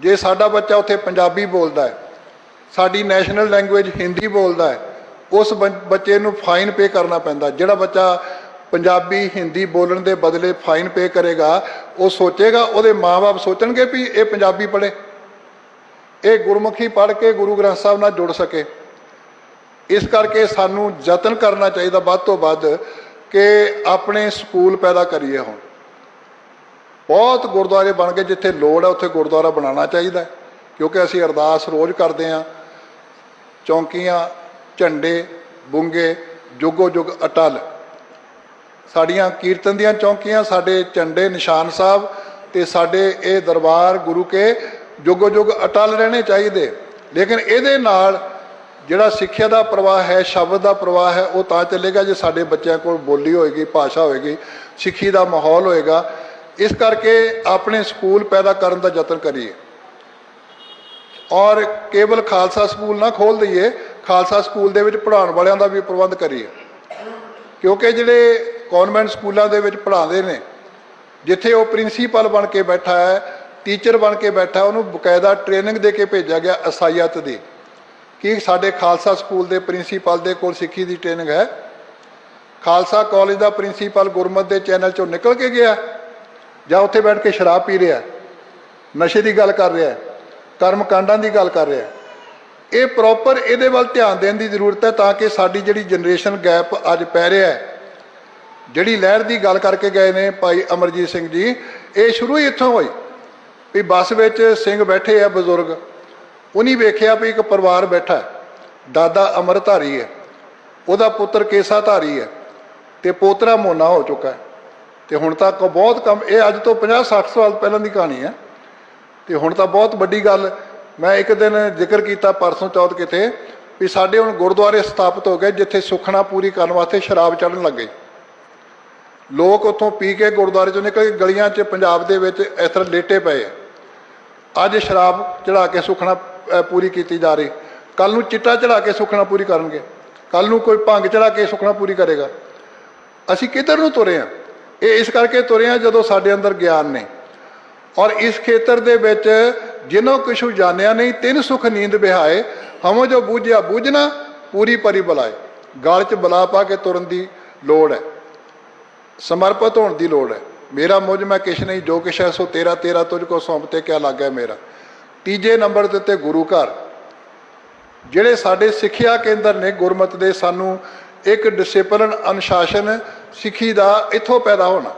A: ਜੇ ਸਾਡਾ ਬੱਚਾ ਉੱਥੇ ਪੰਜਾਬੀ ਬੋਲਦਾ ਹੈ ਸਾਡੀ ਨੈਸ਼ਨਲ ਲੈਂਗੁਏਜ ਹਿੰਦੀ ਬੋਲਦਾ ਹੈ ਉਸ ਬੰ- ਬੱਚੇ ਨੂੰ ਫਾਈਨ ਪੇ ਕਰਨਾ ਪੈਂਦਾ ਜਿਹੜਾ ਬੱਚਾ ਪੰਜਾਬੀ ਹਿੰਦੀ ਬੋਲਣ ਦੇ ਬਦਲੇ ਫਾਈਨ ਪੇ ਕਰੇਗਾ ਉਹ ਸੋਚੇਗਾ ਉਹਦੇ ਮਾਪੇ ਸੋਚਣਗੇ ਵੀ ਇਹ ਪੰਜਾਬੀ ਪੜ੍ਹੇ ਇਹ ਗੁਰਮੁਖੀ ਪੜ੍ਹ ਕੇ ਗੁਰੂ ਗ੍ਰੰਥ ਸਾਹਿਬ ਨਾਲ ਜੁੜ ਸਕੇ। ਇਸ ਕਰਕੇ ਸਾਨੂੰ ਯਤਨ ਕਰਨਾ ਚਾਹੀਦਾ ਵੱਧ ਤੋਂ ਵੱਧ ਕਿ ਆਪਣੇ ਸਕੂਲ ਪੈਦਾ ਕਰੀਏ ਹੁਣ। ਬਹੁਤ ਗੁਰਦੁਆਰੇ ਬਣ ਗਏ ਜਿੱਥੇ ਲੋੜ ਹੈ, ਉੱਥੇ ਗੁਰਦੁਆਰਾ ਬਣਾਉਣਾ ਚਾਹੀਦਾ ਕਿਉਂਕਿ ਅਸੀਂ ਅਰਦਾਸ ਰੋਜ਼ ਕਰਦੇ ਹਾਂ। ਚੌਂਕੀਆਂ, ਝੰਡੇ, ਬੁੰਗੇ, ਜੁਗੋ ਜੁਗ ਅਟਲ। ਸਾਡੀਆਂ ਕੀਰਤਨ ਦੀਆਂ ਚੌਂਕੀਆਂ, ਸਾਡੇ ਝੰਡੇ ਨਿਸ਼ਾਨ ਸਾਹਿਬ ਤੇ ਸਾਡੇ ਇਹ ਦਰਬਾਰ ਗੁਰੂ ਕੇ ਜੁਗੋ ਜੁਗ ਅਟਲ ਰਹਿਣੇ ਚਾਹੀਦੇ। ਲੇਕਿਨ ਇਹਦੇ ਨਾਲ ਜਿਹੜਾ ਸਿੱਖਿਆ ਦਾ ਪ੍ਰਵਾਹ ਹੈ, ਸ਼ਬਦ ਦਾ ਪ੍ਰਵਾਹ ਹੈ, ਉਹ ਤਾਂ ਚੱਲੇਗਾ ਜੇ ਸਾਡੇ ਬੱਚਿਆਂ ਕੋਲ ਬੋਲੀ ਹੋਏਗੀ, ਭਾਸ਼ਾ ਹੋਏਗੀ, ਸਿੱਖੀ ਦਾ ਮਾਹੌਲ ਹੋਏਗਾ। ਇਸ ਕਰਕੇ ਆਪਣੇ ਸਕੂਲ ਪੈਦਾ ਕਰਨ ਦਾ ਯਤਨ ਕਰੀਏ। ਔਰ ਕੇਵਲ ਖਾਲਸਾ ਸਕੂਲ ਨਾ ਖੋਲ ਦਈਏ, ਖਾਲਸਾ ਸਕੂਲ ਦੇ ਵਿੱਚ ਪੜ੍ਹਾਉਣ ਵਾਲਿਆਂ ਦਾ ਵੀ ਪ੍ਰਬੰਧ ਕਰੀਏ। ਕਿਉਂਕਿ ਜਿਹੜੇ ਕਨਵੈਂਟ ਸਕੂਲਾਂ ਦੇ ਵਿੱਚ ਪੜ੍ਹਾਉਂਦੇ ਨੇ, ਜਿੱਥੇ ਉਹ ਪ੍ਰਿੰਸੀਪਲ ਬਣ ਕੇ ਬੈਠਾ ਹੈ ਟੀਚਰ ਬਣ ਕੇ ਬੈਠਾ, ਉਹਨੂੰ ਬਕਾਇਦਾ ਟ੍ਰੇਨਿੰਗ ਦੇ ਕੇ ਭੇਜਿਆ ਗਿਆ ਅਸਾਈਅਤ ਦੀ। ਕੀ ਸਾਡੇ ਖਾਲਸਾ ਸਕੂਲ ਦੇ ਪ੍ਰਿੰਸੀਪਲ ਦੇ ਕੋਲ ਸਿੱਖੀ ਦੀ ਟ੍ਰੇਨਿੰਗ ਹੈ? ਖਾਲਸਾ ਕਾਲਜ ਦਾ ਪ੍ਰਿੰਸੀਪਲ ਗੁਰਮਤ ਦੇ ਚੈਨਲ ਚੋਂ ਨਿਕਲ ਕੇ ਗਿਆ, ਜਾਂ ਉੱਥੇ ਬੈਠ ਕੇ ਸ਼ਰਾਬ ਪੀ ਰਿਹਾ, ਨਸ਼ੇ ਦੀ ਗੱਲ ਕਰ ਰਿਹਾ ਕਰਮ ਕਾਂਡਾਂ ਦੀ ਗੱਲ ਕਰ ਰਿਹਾ? ਇਹ ਪ੍ਰੋਪਰ ਇਹਦੇ ਵੱਲ ਧਿਆਨ ਦੇਣ ਦੀ ਜ਼ਰੂਰਤ ਹੈ ਤਾਂ ਕਿ ਸਾਡੀ ਜਿਹੜੀ ਜਨਰੇਸ਼ਨ ਗੈਪ ਅੱਜ ਪੈ ਰਿਹਾ ਹੈ, ਜਿਹੜੀ ਲਹਿਰ ਦੀ ਗੱਲ ਕਰਕੇ ਗਏ ਨੇ ਭਾਈ ਅਮਰਜੀਤ ਸਿੰਘ ਜੀ, ਇਹ ਸ਼ੁਰੂ ਹੀ ਇੱਥੋਂ ਹੋਈ। ਵੀ ਬੱਸ ਵਿੱਚ ਸਿੰਘ ਬੈਠੇ ਆ ਬਜ਼ੁਰਗ। ਉਹਨੀ ਵੇਖਿਆ ਵੀ ਇੱਕ ਪਰਿਵਾਰ ਬੈਠਾ ਹੈ। ਦਾਦਾ ਅਮਰਧਾਰੀ ਹੈ। ਉਹਦਾ ਪੁੱਤਰ ਕੇਸਾ ਧਾਰੀ ਹੈ ਤੇ ਪੋਤਰਾ ਮੋਨਾ ਹੋ ਚੁੱਕਾ ਹੈ। ਤੇ ਹੁਣ ਤੱਕ ਬਹੁਤ ਕੰਮ ਇਹ ਅੱਜ ਤੋਂ 50 60 ਸਾਲ ਪਹਿਲਾਂ ਦੀ ਕਹਾਣੀ ਹੈ। ਤੇ ਹੁਣ ਤਾਂ ਬਹੁਤ ਵੱਡੀ ਗੱਲ। ਮੈਂ ਇੱਕ ਦਿਨ ਜ਼ਿਕਰ ਕੀਤਾ ਪਰਸੋਂ ਚੌਥ ਕਿਤੇ ਵੀ ਸਾਡੇ ਹੁਣ ਗੁਰਦੁਆਰੇ ਸਥਾਪਿਤ ਹੋ ਗਏ, ਜਿੱਥੇ ਸੁਖਣਾ ਪੂਰੀ ਕਰਨ ਵਾਸਤੇ ਸ਼ਰਾਬ ਚੜਨ ਲੱਗ ਗਈ ਲੋਕ ਉੱਥੋਂ ਪੀ ਕੇ ਗੁਰਦੁਆਰੇ ਚੋਂ ਨਿਕਲ ਕੇ ਗਲੀਆਂ 'ਚ, ਪੰਜਾਬ ਦੇ ਵਿੱਚ ਇਸ ਤਰ੍ਹਾਂ ਲੇਟੇ ਪਏ ਆ। ਅੱਜ ਸ਼ਰਾਬ ਚੜਾ ਕੇ ਸੁਖਣਾ ਪੂਰੀ ਕੀਤੀ ਜਾ ਰਹੀ। ਕੱਲ ਨੂੰ ਚਿੱਟਾ ਚੜਾ ਕੇ ਸੁਖਣਾ ਪੂਰੀ ਕਰਨਗੇ। ਕੱਲ ਨੂੰ ਕੋਈ ਭੰਗ ਚੜਾ ਕੇ ਸੁਖਣਾ ਪੂਰੀ ਕਰੇਗਾ। ਅਸੀਂ ਕਿੱਧਰ ਨੂੰ ਤੁਰੇ ਆ? ਇਹ ਇਸ ਕਰਕੇ ਤੁਰੇ ਆ ਜਦੋਂ ਸਾਡੇ ਅੰਦਰ ਗਿਆਨ ਨੇ। ਔਰ ਇਸ ਖੇਤਰ ਦੇ ਵਿੱਚ ਜਿਨੋਂ ਕਿਛੁ ਜਾਣਿਆ ਨਹੀਂ, ਤਿੰਨ ਸੁਖ ਨੀਂਦ ਬਿਹਾਏ। ਹਮੋ ਜੋ ਬੂਝਿਆ ਬੂਝਣਾ, ਪੂਰੀ ਪਰੀ ਬਲਾਏ। ਗਲ 'ਚ ਬਲਾ ਪਾ ਕੇ ਤੁਰਨ ਦੀ ਲੋੜ ਹੈ। ਸਮਰਪਿਤ ਹੋਣ ਦੀ ਲੋੜ ਹੈ। ਮੇਰਾ ਮੁਝ ਮੈਂ ਕਿਛ ਨਹੀਂ, ਜੋ ਕਿਛ ਹੈ ਸੋ ਤੇਰਾ ਤੇਰਾ ਤੁਝ ਕੋ ਸੌਂਪ ਤੇ ਕਿਆ ਲੱਗਾ ਮੇਰਾ। ਤੀਜੇ ਨੰਬਰ ਦੇ ਉੱਤੇ ਗੁਰੂ ਘਰ। ਜਿਹੜੇ ਸਾਡੇ ਸਿੱਖਿਆ ਕੇਂਦਰ ਨੇ ਗੁਰਮਤ ਦੇ, ਸਾਨੂੰ ਇੱਕ ਡਿਸਪਲਨ ਅਨੁਸ਼ਾਸਨ ਸਿੱਖੀ ਦਾ ਇੱਥੋਂ ਪੈਦਾ ਹੋਣਾ।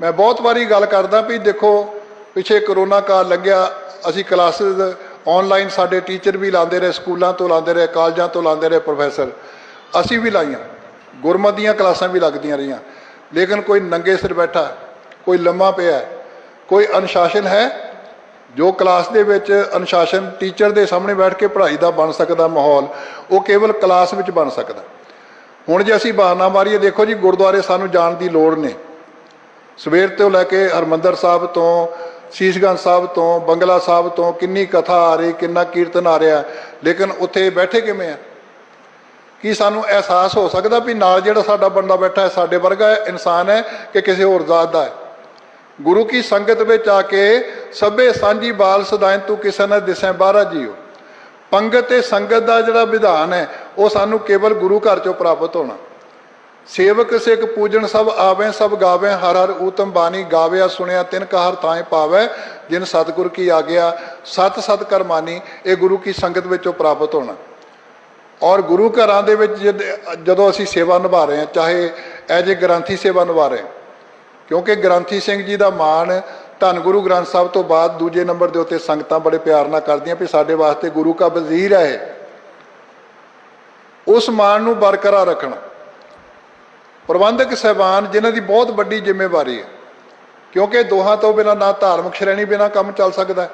A: ਮੈਂ ਬਹੁਤ ਵਾਰੀ ਗੱਲ ਕਰਦਾ ਵੀ ਦੇਖੋ, ਪਿਛੇ ਕਰੋਨਾ ਕਾਲ ਲੱਗਿਆ, ਅਸੀਂ ਕਲਾਸਿਸ ਆਨਲਾਈਨ ਸਾਡੇ ਟੀਚਰ ਵੀ ਲਾਉਂਦੇ ਰਹੇ, ਸਕੂਲਾਂ ਤੋਂ ਲਾਉਂਦੇ ਰਹੇ, ਕਾਲਜਾਂ ਤੋਂ ਲਾਉਂਦੇ ਰਹੇ ਪ੍ਰੋਫੈਸਰ ਅਸੀਂ ਵੀ ਲਾਈਆਂ। ਗੁਰਮਤ ਦੀਆਂ ਕਲਾਸਾਂ ਵੀ ਲੱਗਦੀਆਂ ਰਹੀਆਂ। ਲੇਕਿਨ ਕੋਈ ਨੰਗੇ ਸਿਰ ਬੈਠਾ, ਕੋਈ ਲੰਮਾ ਪਿਆ, ਕੋਈ ਅਨੁਸ਼ਾਸਨ ਹੈ? ਜੋ ਕਲਾਸ ਦੇ ਵਿੱਚ ਅਨੁਸ਼ਾਸਨ ਟੀਚਰ ਦੇ ਸਾਹਮਣੇ ਬੈਠ ਕੇ ਪੜ੍ਹਾਈ ਦਾ ਬਣ ਸਕਦਾ ਮਾਹੌਲ, ਉਹ ਕੇਵਲ ਕਲਾਸ ਵਿੱਚ ਬਣ ਸਕਦਾ। ਹੁਣ ਜੇ ਅਸੀਂ ਬਹਾਨਾ ਮਾਰੀਏ, ਦੇਖੋ ਜੀ, ਗੁਰਦੁਆਰੇ ਸਾਨੂੰ ਜਾਣ ਦੀ ਲੋੜ ਨਹੀਂ ਸਵੇਰ ਤੋਂ ਲੈ ਕੇ ਹਰਮੰਦਰ ਸਾਹਿਬ ਤੋਂ, ਸ਼ੀਸ਼ਗੰਜ ਸਾਹਿਬ ਤੋਂ, ਬੰਗਲਾ ਸਾਹਿਬ ਤੋਂ ਕਿੰਨੀ ਕਥਾ ਆ ਰਹੀ, ਕਿੰਨਾ ਕੀਰਤਨ ਆ ਰਿਹਾ, ਲੇਕਿਨ ਉੱਥੇ ਬੈਠੇ ਕਿਵੇਂ ਆ? ਕਿ ਸਾਨੂੰ ਅਹਿਸਾਸ ਹੋ ਸਕਦਾ ਵੀ ਨਾਲ ਜਿਹੜਾ ਸਾਡਾ ਬੰਦਾ ਬੈਠਾ ਹੈ ਸਾਡੇ ਵਰਗਾ ਹੈ, ਇਨਸਾਨ ਹੈ ਕਿ ਕਿਸੇ ਹੋਰ ਜ਼ਾਤ ਦਾ ਹੈ? ਗੁਰੂ ਕੀ ਸੰਗਤ ਵਿੱਚ ਆ ਕੇ ਸਭੇ ਸਾਂਝੀ ਬਾਲ ਸਦਾਇਨ ਤੂੰ ਕਿਸੇ ਨਾ ਦਿਸੈ ਬਾਹਰਾ ਜੀਓ। ਪੰਗਤ ਤੇ ਸੰਗਤ ਦਾ ਜਿਹੜਾ ਵਿਧਾਨ ਹੈ ਉਹ ਸਾਨੂੰ ਕੇਵਲ ਗੁਰੂ ਘਰ ਚੋਂ ਪ੍ਰਾਪਤ ਹੋਣਾ। ਸੇਵਕ ਸਿੱਖ ਪੂਜਣ ਸਭ ਆਵੇਂ ਸਭ ਗਾਵੇਂ ਹਰ ਹਰ ਊਤਮ ਬਾਣੀ ਗਾਵਿਆ ਸੁਣਿਆ ਤਿਨ ਕਾ ਹਰ ਥਾਂ ਪਾਵੈ ਜਿਨ ਸਤਿਗੁਰ ਕੀ ਆਗਿਆ ਸਤ ਸਤ ਕਰਮਾਨੀ ਇਹ ਗੁਰੂ ਕੀ ਸੰਗਤ ਵਿੱਚੋਂ ਪ੍ਰਾਪਤ ਹੋਣਾ। ਔਰ ਗੁਰੂ ਘਰਾਂ ਦੇ ਵਿੱਚ ਜਦ- ਜਦੋਂ ਅਸੀਂ ਸੇਵਾ ਨਿਭਾ ਰਹੇ ਹਾਂ, ਚਾਹੇ ਐਜ ਏ ਗ੍ਰੰਥੀ ਸੇਵਾ ਨਿਭਾ ਰਹੇ ਕਿਉਂਕਿ ਗ੍ਰੰਥੀ ਸਿੰਘ ਜੀ ਦਾ ਮਾਣ ਧੰਨ ਗੁਰੂ ਗ੍ਰੰਥ ਸਾਹਿਬ ਤੋਂ ਬਾਅਦ ਦੂਜੇ ਨੰਬਰ ਦੇ ਉੱਤੇ ਸੰਗਤਾਂ ਬੜੇ ਪਿਆਰ ਨਾਲ ਕਰਦੀਆਂ ਵੀ ਸਾਡੇ ਵਾਸਤੇ ਗੁਰੂ ਕਾ ਵਜ਼ੀਰ ਹੈ ਇਹ। ਉਸ ਮਾਣ ਨੂੰ ਬਰਕਰਾਰ ਰੱਖਣਾ। ਪ੍ਰਬੰਧਕ ਸਹਿਬਾਨ ਜਿਨ੍ਹਾਂ ਦੀ ਬਹੁਤ ਵੱਡੀ ਜ਼ਿੰਮੇਵਾਰੀ ਹੈ, ਕਿਉਂਕਿ ਦੋਹਾਂ ਤੋਂ ਬਿਨਾਂ ਨਾ ਧਾਰਮਿਕ ਸ਼੍ਰੇਣੀ ਬਿਨਾਂ ਕੰਮ ਚੱਲ ਸਕਦਾ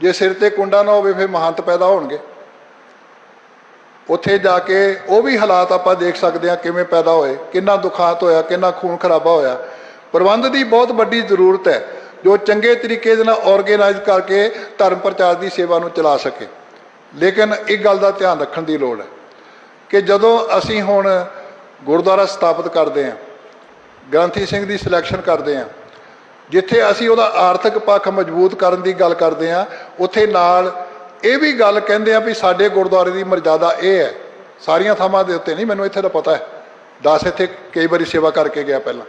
A: ਜੇ ਸਿਰ ਤੇ ਕੁੰਡਾ ਨਾ ਹੋਵੇ, ਫਿਰ ਮਹੰਤ ਪੈਦਾ ਹੋਣਗੇ। ਉੱਥੇ ਜਾ ਕੇ ਉਹ ਵੀ ਹਾਲਾਤ ਆਪਾਂ ਦੇਖ ਸਕਦੇ ਹਾਂ ਕਿਵੇਂ ਪੈਦਾ ਹੋਏ, ਕਿੰਨਾ ਦੁਖਾਂਤ ਹੋਇਆ, ਕਿੰਨਾ ਖੂਨ ਖਰਾਬਾ ਹੋਇਆ। ਪ੍ਰਬੰਧ ਦੀ ਬਹੁਤ ਵੱਡੀ ਜ਼ਰੂਰਤ ਹੈ, ਜੋ ਚੰਗੇ ਤਰੀਕੇ ਦੇ ਨਾਲ ਆਰਗੇਨਾਈਜ਼ ਕਰਕੇ ਧਰਮ ਪ੍ਰਚਾਰ ਦੀ ਸੇਵਾ ਨੂੰ ਚਲਾ ਸਕੇ। ਲੇਕਿਨ ਇੱਕ ਗੱਲ ਦਾ ਧਿਆਨ ਰੱਖਣ ਦੀ ਲੋੜ ਹੈ ਕਿ ਜਦੋਂ ਅਸੀਂ ਹੁਣ ਗੁਰਦੁਆਰਾ ਸਥਾਪਿਤ ਕਰਦੇ ਹਾਂ, ਗ੍ਰੰਥੀ ਸਿੰਘ ਦੀ ਸਿਲੈਕਸ਼ਨ ਕਰਦੇ ਹਾਂ, ਜਿੱਥੇ ਅਸੀਂ ਉਹਦਾ ਆਰਥਿਕ ਪੱਖ ਮਜ਼ਬੂਤ ਕਰਨ ਦੀ ਗੱਲ ਕਰਦੇ ਹਾਂ, ਉੱਥੇ ਨਾਲ ਇਹ ਵੀ ਗੱਲ ਕਹਿੰਦੇ ਆ ਵੀ ਸਾਡੇ ਗੁਰਦੁਆਰੇ ਦੀ ਮਰਜ਼ਾਦਾ ਇਹ ਹੈ। ਸਾਰੀਆਂ ਥਾਵਾਂ ਦੇ ਉੱਤੇ ਨਹੀਂ, ਮੈਨੂੰ ਇੱਥੇ ਦਾ ਪਤਾ ਹੈ। 10 ਇੱਥੇ ਕਈ ਵਾਰੀ ਸੇਵਾ ਕਰਕੇ ਗਿਆ ਪਹਿਲਾਂ।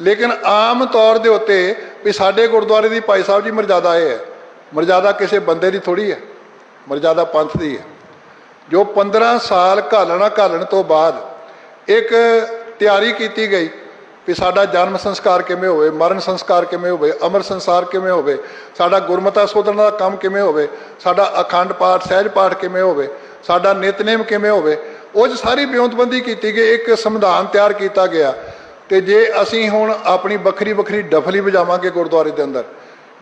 A: ਲੇਕਿਨ ਆਮ ਤੌਰ ਦੇ ਉੱਤੇ ਵੀ ਸਾਡੇ ਗੁਰਦੁਆਰੇ ਦੀ ਭਾਈ ਸਾਹਿਬ ਜੀ ਮਰਜ਼ਾਦਾ ਇਹ ਹੈ। ਮਰਜ਼ਾਦਾ ਕਿਸੇ ਬੰਦੇ ਦੀ ਥੋੜੀ ਹੈ। ਮਰਜ਼ਾਦਾ ਪੰਥ ਦੀ ਹੈ। ਜੋ 15 ਸਾਲ ਘਾਲਣਾ ਘਾਲਣ ਤੋਂ ਬਾਅਦ ਇੱਕ ਤਿਆਰੀ ਕੀਤੀ ਗਈ ਵੀ ਸਾਡਾ ਜਨਮ ਸੰਸਕਾਰ ਕਿਵੇਂ ਹੋਵੇ, ਮਰਨ ਸੰਸਕਾਰ ਕਿਵੇਂ ਹੋਵੇ, ਅਮਰ ਸੰਸਾਰ ਕਿਵੇਂ ਹੋਵੇ, ਸਾਡਾ ਗੁਰਮਤਾ ਸੋਧਣ ਦਾ ਕੰਮ ਕਿਵੇਂ ਹੋਵੇ, ਸਾਡਾ ਅਖੰਡ ਪਾਠ, ਸਹਿਜ ਪਾਠ ਕਿਵੇਂ ਹੋਵੇ, ਸਾਡਾ ਨਿਤਨੇਮ ਕਿਵੇਂ ਹੋਵੇ, ਉਹ 'ਚ ਸਾਰੀ ਬਿਉਂਤਬੰਦੀ ਕੀਤੀ ਗਈ, ਇੱਕ ਸੰਵਿਧਾਨ ਤਿਆਰ ਕੀਤਾ ਗਿਆ। ਤੇ ਜੇ ਅਸੀਂ ਹੁਣ ਆਪਣੀ ਵੱਖਰੀ ਵੱਖਰੀ ਡਫਲੀ ਵਜਾਵਾਂਗੇ ਗੁਰਦੁਆਰੇ ਦੇ ਅੰਦਰ,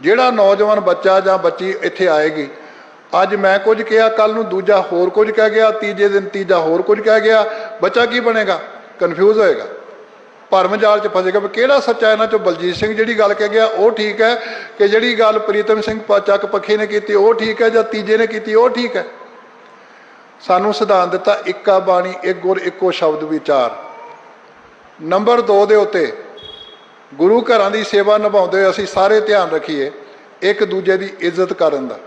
A: ਜਿਹੜਾ ਨੌਜਵਾਨ ਬੱਚਾ ਜਾਂ ਬੱਚੀ ਇੱਥੇ ਆਏਗੀ, ਅੱਜ ਮੈਂ ਕੁਝ ਕਿਹਾ ਕੱਲ ਨੂੰ ਦੂਜਾ ਹੋਰ ਕੁਝ ਕਹਿ ਗਿਆ, ਤੀਜੇ ਦਿਨ ਤੀਜਾ ਹੋਰ ਕੁਝ ਕਹਿ ਗਿਆ, ਬੱਚਾ ਕੀ ਬਣੇਗਾ? ਕਨਫਿਊਜ਼ ਹੋਏਗਾ। ਭਰਮ ਜਾਲ ਚ ਫਸੇਗਾ ਵੀ ਕਿਹੜਾ ਸੱਚਾ ਇਹਨਾਂ ਚੋਂ ਬਲਜੀਤ ਸਿੰਘ ਜਿਹੜੀ ਗੱਲ ਕਹਿ ਗਿਆ, ਉਹ ਠੀਕ ਹੈ ਕਿ ਜਿਹੜੀ ਗੱਲ ਪ੍ਰੀਤਮ ਸਿੰਘ ਚੱਕ ਪੱਖੀ ਨੇ ਕੀਤੀ, ਉਹ ਠੀਕ ਹੈ ਜਾਂ ਤੀਜੇ ਨੇ ਕੀਤੀ, ਉਹ ਠੀਕ ਹੈ। ਸਾਨੂੰ ਸਿਧਾਂਤ ਦਿੱਤਾ, ਇੱਕਾ ਬਾਣੀ, ਇੱਕ ਗੁਰ, ਇੱਕੋ ਸ਼ਬਦ ਵਿਚਾਰ। ਨੰਬਰ 2 ਦੇ ਉੱਤੇ, ਗੁਰੂ ਘਰਾਂ ਦੀ ਸੇਵਾ ਨਿਭਾਉਂਦੇ ਹੋਏ ਅਸੀਂ ਸਾਰੇ ਧਿਆਨ ਰੱਖੀਏ, ਇੱਕ ਦੂਜੇ ਦੀ ਇੱਜ਼ਤ ਕਰਨ ਦਾ।